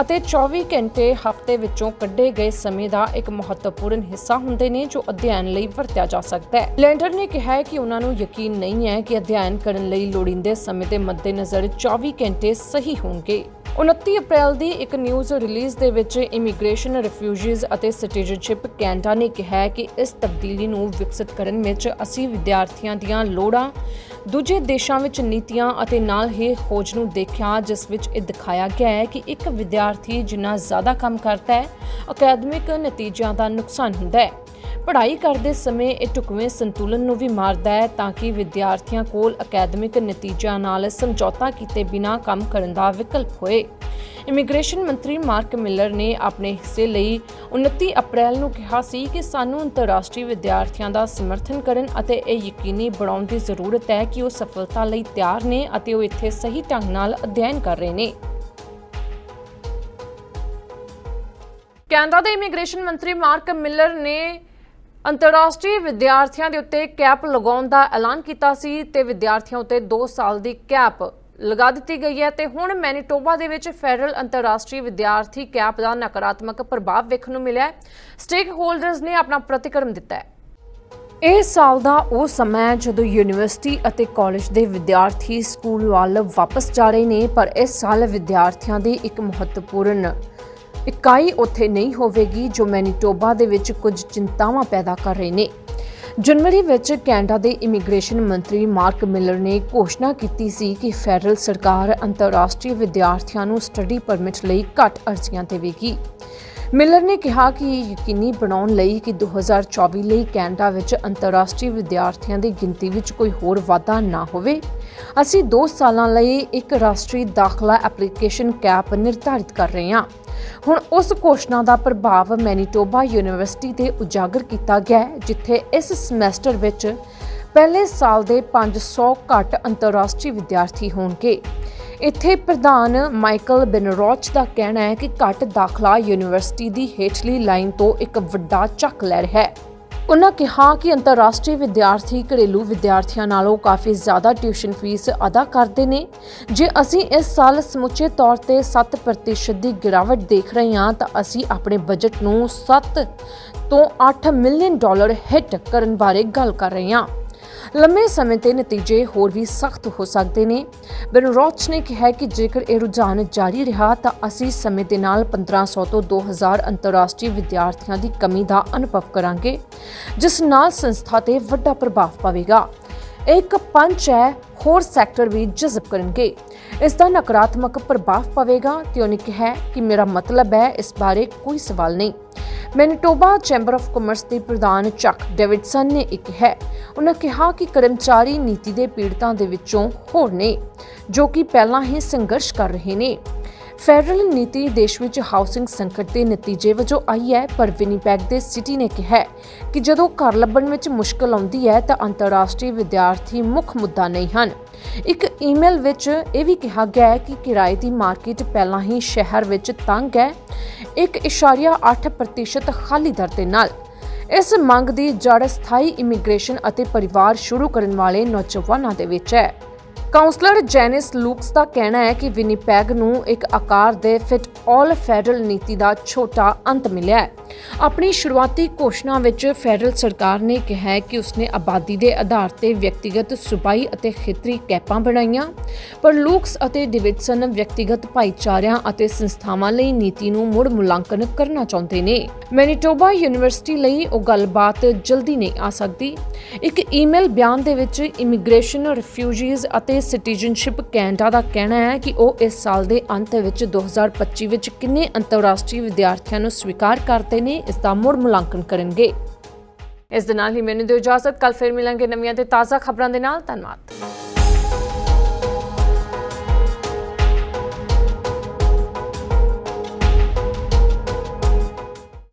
ਅਤੇ 24 ਘੰਟੇ ਹਫ਼ਤੇ ਵਿੱਚੋਂ ਕੱਢੇ ਗਏ ਸਮੇਂ ਦਾ ਇੱਕ ਮਹੱਤਵਪੂਰਨ ਹਿੱਸਾ ਹੁੰਦੇ ਨੇ ਜੋ ਅਧਿਐਨ ਲਈ ਵਰਤਿਆ ਜਾ ਸਕਦਾ ਹੈ। ਲੈਂਡਰ ਨੇ ਕਿਹਾ ਹੈ ਕਿ ਉਹਨਾਂ ਨੂੰ ਯਕੀਨ ਨਹੀਂ ਹੈ ਕਿ ਅਧਿਐਨ ਕਰਨ ਲਈ ਲੋੜੀਂਦੇ ਸਮੇਂ ਦੇ ਮੱਦੇਨਜ਼ਰ 24 ਘੰਟੇ ਸਹੀ ਹੋਣਗੇ। 29 ਅਪ੍ਰੈਲ ਦੀ ਇੱਕ ਨਿਊਜ਼ ਰਿਲੀਜ਼ ਦੇ ਵਿੱਚ ਇਮੀਗ੍ਰੇਸ਼ਨ ਰਿਫਿਊਜੀਜ਼ ਅਤੇ ਸਿਟੀਜ਼ਨਸ਼ਿਪ ਕੈਨੇਡਾ ਨੇ ਕਿਹਾ ਕਿ ਇਸ ਤਬਦੀਲੀ ਨੂੰ ਵਿਕਸਿਤ ਕਰਨ ਵਿੱਚ ਅਸੀਂ ਵਿਦਿਆਰਥੀਆਂ ਦੀਆਂ ਲੋੜਾਂ, ਦੂਜੇ ਦੇਸ਼ਾਂ ਵਿੱਚ ਨੀਤੀਆਂ ਅਤੇ ਨਾਲ ਹੀ ਖੋਜ ਨੂੰ ਦੇਖਿਆ, ਜਿਸ ਵਿੱਚ ਇਹ ਦਿਖਾਇਆ ਗਿਆ ਹੈ ਕਿ ਇੱਕ ਵਿਦਿਆਰਥੀ ਜਿੰਨਾ ਜ਼ਿਆਦਾ ਕੰਮ ਕਰਦਾ ਹੈ ਅਕੈਡਮਿਕ ਨਤੀਜਿਆਂ ਦਾ ਨੁਕਸਾਨ ਹੁੰਦਾ ਹੈ। ਪੜ੍ਹਾਈ ਕਰਦੇ ਸਮੇਂ ਇਹ ਢੁਕਵੇਂ ਸੰਤੁਲਨ ਨੂੰ ਵੀ ਮਾਰਦਾ ਹੈ ਤਾਂ ਕਿ ਵਿਦਿਆਰਥੀਆਂ ਕੋਲ ਅਕੈਡਮਿਕ ਨਤੀਜਿਆਂ ਨਾਲ ਸਮਝੌਤਾ ਕੀਤੇ ਬਿਨਾਂ ਕੰਮ ਕਰਨ ਦਾ ਵਿਕਲਪ ਹੋਏ। ਇਮੀਗ੍ਰੇਸ਼ਨ ਮੰਤਰੀ ਮਾਰਕ ਮਿਲਰ ਨੇ ਆਪਣੇ ਹਿੱਸੇ ਲਈ 29 ਅਪ੍ਰੈਲ ਨੂੰ ਕਿਹਾ ਸੀ ਕਿ ਸਾਨੂੰ ਅੰਤਰਰਾਸ਼ਟਰੀ ਵਿਦਿਆਰਥੀਆਂ ਦਾ ਸਮਰਥਨ ਕਰਨ ਅਤੇ ਇਹ ਯਕੀਨੀ ਬਣਾਉਣ ਦੀ ਜ਼ਰੂਰਤ ਹੈ ਕਿ ਉਹ ਸਫਲਤਾ ਲਈ ਤਿਆਰ ਨੇ ਅਤੇ ਉਹ ਇੱਥੇ ਸਹੀ ਢੰਗ ਨਾਲ ਅਧਿਐਨ ਕਰ ਰਹੇ ਨੇ। ਕੈਨੇਡਾ ਦੇ ਇਮੀਗ੍ਰੇਸ਼ਨ ਮੰਤਰੀ ਮਾਰਕ ਮਿਲਰ ਨੇ ਅੰਤਰਰਾਸ਼ਟਰੀ ਵਿਦਿਆਰਥੀਆਂ ਦੇ ਉੱਤੇ ਕੈਪ ਲਗਾਉਣ ਦਾ ਐਲਾਨ ਕੀਤਾ ਸੀ ਤੇ ਵਿਦਿਆਰਥੀਆਂ ਉੱਤੇ 2 ਸਾਲ ਦੀ ਕੈਪ ਲਗਾ ਦਿੱਤੀ ਗਈ ਹੈ ਤੇ ਹੁਣ ਮੈਨੀਟੋਬਾ ਦੇ ਵਿੱਚ ਫੈਡਰਲ ਅੰਤਰਰਾਸ਼ਟਰੀ ਵਿਦਿਆਰਥੀ ਕੈਪ ਦਾ ਨਕਾਰਾਤਮਕ ਪ੍ਰਭਾਵ ਵੇਖਣ ਨੂੰ ਮਿਲਿਆ ਹੈ। ਸਟੇਕ ਹੋਲਡਰਸ ਨੇ ਆਪਣਾ ਪ੍ਰਤੀਕਰਮ ਦਿੱਤਾ ਹੈ। ਇਹ ਸਾਲ ਦਾ ਉਹ ਸਮਾਂ ਹੈ ਜਦੋਂ ਯੂਨੀਵਰਸਿਟੀ ਅਤੇ ਕਾਲਜ ਦੇ ਵਿਦਿਆਰਥੀ ਸਕੂਲ ਵੱਲ ਵਾਪਸ ਜਾ ਰਹੇ ਨੇ, ਪਰ ਇਸ ਸਾਲ ਵਿਦਿਆਰਥੀਆਂ ਦੀ ਇੱਕ ਮਹੱਤਵਪੂਰਨ ਇਕਾਈ ਉੱਥੇ ਨਹੀਂ ਹੋਵੇਗੀ ਜੋ ਮੈਨੀਟੋਬਾ ਦੇ ਵਿੱਚ ਕੁਝ ਚਿੰਤਾਵਾਂ ਪੈਦਾ ਕਰ ਰਹੇ ਨੇ। ਜਨਵਰੀ ਵਿੱਚ ਕੈਨੇਡਾ ਦੇ ਇਮੀਗ੍ਰੇਸ਼ਨ ਮੰਤਰੀ ਮਾਰਕ ਮਿਲਰ ਨੇ ਘੋਸ਼ਣਾ ਕੀਤੀ ਸੀ ਕਿ ਫੈਡਰਲ ਸਰਕਾਰ ਅੰਤਰਰਾਸ਼ਟਰੀ ਵਿਦਿਆਰਥੀਆਂ ਨੂੰ ਸਟੱਡੀ ਪਰਮਿਟ ਲਈ ਘੱਟ ਅਰਜ਼ੀਆਂ ਦੇਵੇਗੀ। ਮਿਲਰ ਨੇ ਕਿਹਾ ਕਿ ਇਹ ਯਕੀਨੀ ਬਣਾਉਣ ਲਈ ਕਿ 2024 ਲਈ ਕੈਨੇਡਾ ਵਿੱਚ ਅੰਤਰਰਾਸ਼ਟਰੀ ਵਿਦਿਆਰਥੀਆਂ ਦੀ ਗਿਣਤੀ ਵਿੱਚ ਕੋਈ ਹੋਰ ਵਾਧਾ ਨਾ ਹੋਵੇ। ਅਸੀਂ 2 ਸਾਲਾਂ ਲਈ ਇੱਕ ਰਾਸ਼ਟਰੀ ਦਾਖਲਾ ਐਪਲੀਕੇਸ਼ਨ ਕੈਪ ਨਿਰਧਾਰਿਤ ਕਰ ਰਹੇ ਹਾਂ। ਹੁਣ ਉਸ ਘੋਸ਼ਣਾ ਦਾ ਪ੍ਰਭਾਵ ਮੈਨੀਟੋਬਾ ਯੂਨੀਵਰਸਿਟੀ ਤੇ ਉਜਾਗਰ ਕੀਤਾ ਗਿਆ ਜਿੱਥੇ ਇਸ ਸਮੈਸਟਰ ਵਿੱਚ ਪਹਿਲੇ ਸਾਲ ਦੇ 500 ਘੱਟ ਅੰਤਰਰਾਸ਼ਟਰੀ ਵਿਦਿਆਰਥੀ ਹੋਣਗੇ। ਇੱਥੇ ਪ੍ਰਧਾਨ ਮਾਈਕਲ ਬਿਨਰੋਚ ਦਾ ਕਹਿਣਾ ਹੈ ਕਿ ਘੱਟ ਦਾਖਲਾ ਯੂਨੀਵਰਸਿਟੀ ਦੀ ਹੇਠਲੀ ਲਾਈਨ ਤੋਂ ਇੱਕ ਵੱਡਾ ਚੱਕ ਲੈ ਰਿਹਾ ਹੈ। ਉਨ੍ਹਾਂ ਕਿਹਾ ਕਿ ਅੰਤਰਰਾਸ਼ਟਰੀ ਵਿਦਿਆਰਥੀ ਘਰੇਲੂ ਵਿਦਿਆਰਥੀਆਂ ਨਾਲੋਂ ਕਾਫੀ ਜ਼ਿਆਦਾ ਟਿਊਸ਼ਨ ਫੀਸ ਅਦਾ ਕਰਦੇ ਨੇ। ਜੇ ਅਸੀਂ ਇਸ ਸਾਲ ਸਮੁੱਚੇ ਤੌਰ ਤੇ 7% ਦੀ ਗਿਰਾਵਟ ਦੇਖ ਰਹੇ ਹਾਂ, ਤਾਂ ਅਸੀਂ ਆਪਣੇ ਬਜਟ ਨੂੰ 7 ਤੋਂ 8 ਮਿਲੀਅਨ ਡਾਲਰ ਹਿੱਟ ਕਰਨ ਬਾਰੇ ਗੱਲ ਕਰ ਰਹੇ ਹਾਂ। ਲੰਮੇ ਸਮੇਂ ਤੇ ਨਤੀਜੇ ਹੋਰ ਵੀ ਸਖਤ ਹੋ ਸਕਦੇ ਨੇ। ਬੈਨਰੋਚ ਨੇ ਕਿਹਾ ਕਿ ਜੇਕਰ ਇਹ ਰੁਝਾਨ ਜਾਰੀ ਰਿਹਾ ਤਾਂ ਅਸੀਂ ਸਮੇਂ ਦੇ ਨਾਲ 1500 ਤੋਂ 2000 ਅੰਤਰਰਾਸ਼ਟਰੀ ਵਿਦਿਆਰਥੀਆਂ ਦੀ ਕਮੀ ਦਾ ਅਨੁਭਵ ਕਰਾਂਗੇ, ਜਿਸ ਨਾਲ ਸੰਸਥਾ ਤੇ ਵੱਡਾ ਪ੍ਰਭਾਵ ਪਵੇਗਾ। ਇੱਕ ਪੰਚ ਹੈ, ਹੋਰ ਸੈਕਟਰ ਵੀ ਜਜ਼ਬ ਕਰਨਗੇ। ਇਸ ਦਾ ਨਕਾਰਾਤਮਕ ਪ੍ਰਭਾਵ ਪਵੇਗਾ ਤੇ ਉਹਨੇ ਕਿਹਾ ਕਿ ਮੇਰਾ ਮਤਲਬ ਹੈ ਇਸ ਬਾਰੇ ਕੋਈ ਸਵਾਲ ਨਹੀਂ। ਮੈਨੀਟੋਬਾ ਚੈਂਬਰ ਆਫ ਕਾਮਰਸ ਦੇ ਪ੍ਰਧਾਨ ਚੱਕ ਡੇਵਿਡਸਨ ਨੇ ਇੱਕ ਹੈ। ਉਹਨਾਂ ਕਿਹਾ ਕਿ ਕਰਮਚਾਰੀ ਨੀਤੀ ਦੇ ਪੀੜਤਾਂ ਦੇ ਵਿੱਚੋਂ ਹੋਰ ਨੇ, ਜੋ ਕਿ ਪਹਿਲਾਂ ਹੀ ਸੰਘਰਸ਼ ਕਰ ਰਹੇ ਨੇ। ਫੈਡਰਲ ਨੀਤੀ ਦੇਸ਼ ਵਿੱਚ ਹਾਊਸਿੰਗ ਸੰਕਟ ਦੇ ਨਤੀਜੇ ਵਜੋਂ ਆਈ ਹੈ, ਪਰ ਵਿਨੀਪੈਗ ਦੇ ਸਿਟੀ ਨੇ ਕਿਹਾ ਹੈ ਕਿ ਜਦੋਂ ਘਰ ਲੱਭਣ ਵਿੱਚ ਮੁਸ਼ਕਲ ਆਉਂਦੀ ਹੈ, ਤਾਂ ਅੰਤਰਰਾਸ਼ਟਰੀ ਵਿਦਿਆਰਥੀ ਮੁੱਖ ਮੁੱਦਾ ਨਹੀਂ ਹਨ। ਇੱਕ ਈਮੇਲ ਵਿੱਚ ਇਹ ਵੀ ਕਿਹਾ ਗਿਆ ਹੈ ਕਿ ਕਿਰਾਏ ਦੀ ਮਾਰਕੀਟ ਪਹਿਲਾਂ ਹੀ ਸ਼ਹਿਰ ਵਿੱਚ ਤੰਗ ਹੈ। 1.8% ਖਾਲੀ ਦਰ ਦੇ ਨਾਲ। ਇਸ ਮੰਗ ਦੀ ਜੜ ਸਥਾਈ ਇਮੀਗ੍ਰੇਸ਼ਨ ਅਤੇ ਪਰਿਵਾਰ ਸ਼ੁਰੂ ਕਰਨ ਵਾਲੇ ਨੌਜਵਾਨਾਂ ਦੇ ਵਿੱਚ ਹੈ। ਕਾਉਂਸਲਰ ਜੈਨਿਸ ਲੂਕਸ ਦਾ ਕਹਿਣਾ ਹੈ ਕਿ ਵਿਨੀਪੈਗ ਨੂੰ ਇੱਕ ਆਕਾਰ ਦੇ ਫਿਟ ਆਲ ਫੈਡਰਲ ਨੀਤੀ ਦਾ ਛੋਟਾ ਅੰਤ ਮਿਲਿਆ ਹੈ। ਆਪਣੀ ਸ਼ੁਰੂਆਤੀ ਘੋਸ਼ਣਾ ਵਿੱਚ ਫੈਡਰਲ ਸਰਕਾਰ ਨੇ ਕਿਹਾ ਹੈ ਕਿ ਉਸਨੇ ਆਬਾਦੀ ਦੇ ਆਧਾਰ ਤੇ ਵਿਅਕਤੀਗਤ ਸੁਬਾਈ ਅਤੇ ਖੇਤਰੀ ਕੈਪਾਂ ਬਣਾਈਆਂ, ਪਰ ਲੂਕਸ ਅਤੇ ਡਿਵਿਡਸਨ ਵਿਅਕਤੀਗਤ ਭਾਈਚਾਰਿਆਂ ਅਤੇ ਸੰਸਥਾਵਾਂ ਲਈ ਨੀਤੀ ਨੂੰ ਮੁੜ ਮੁਲਾਂਕਣ ਕਰਨਾ ਚਾਹੁੰਦੇ ਨੇ। ਮੈਨੀਟੋਬਾ ਯੂਨੀਵਰਸਿਟੀ ਲਈ ਉਹ ਗੱਲਬਾਤ ਜਲਦੀ ਨਹੀਂ ਆ ਸਕਦੀ। ਇੱਕ ਈਮੇਲ ਬਿਆਨ ਦੇ ਵਿੱਚ ਇਮੀਗ੍ਰੇਸ਼ਨ, ਰਿਫਿਊਜੀਜ਼ ਅਤੇ ਸਿਟੀਜ਼ਨਸ਼ਿਪ ਕੈਨੇਡਾ ਦਾ ਕਹਿਣਾ ਹੈ ਕਿ ਉਹ ਇਸ ਸਾਲ ਦੇ ਅੰਤ ਵਿੱਚ 2025 ਵਿੱਚ ਕਿੰਨੇ ਅੰਤਰਰਾਸ਼ਟਰੀ ਵਿਦਿਆਰਥੀਆਂ ਨੂੰ ਸਵੀਕਾਰ ਕਰਦੇ ਨੇ, ਇਸ ਦਾ ਮੁੜ ਮੁਲਾਂਕਣ ਕਰਨਗੇ। ਇਸ ਦੇ ਨਾਲ ਹੀ ਮੈਨੂੰ ਦਿਓ ਇਜਾਜ਼ਤ ਕੱਲ ਫਿਰ ਮਿਲਾਂਗੇ ਨਵੀਆਂ ਤੇ ਤਾਜ਼ਾ ਖਬਰਾਂ ਦੇ ਨਾਲ, ਧੰਨਵਾਦ।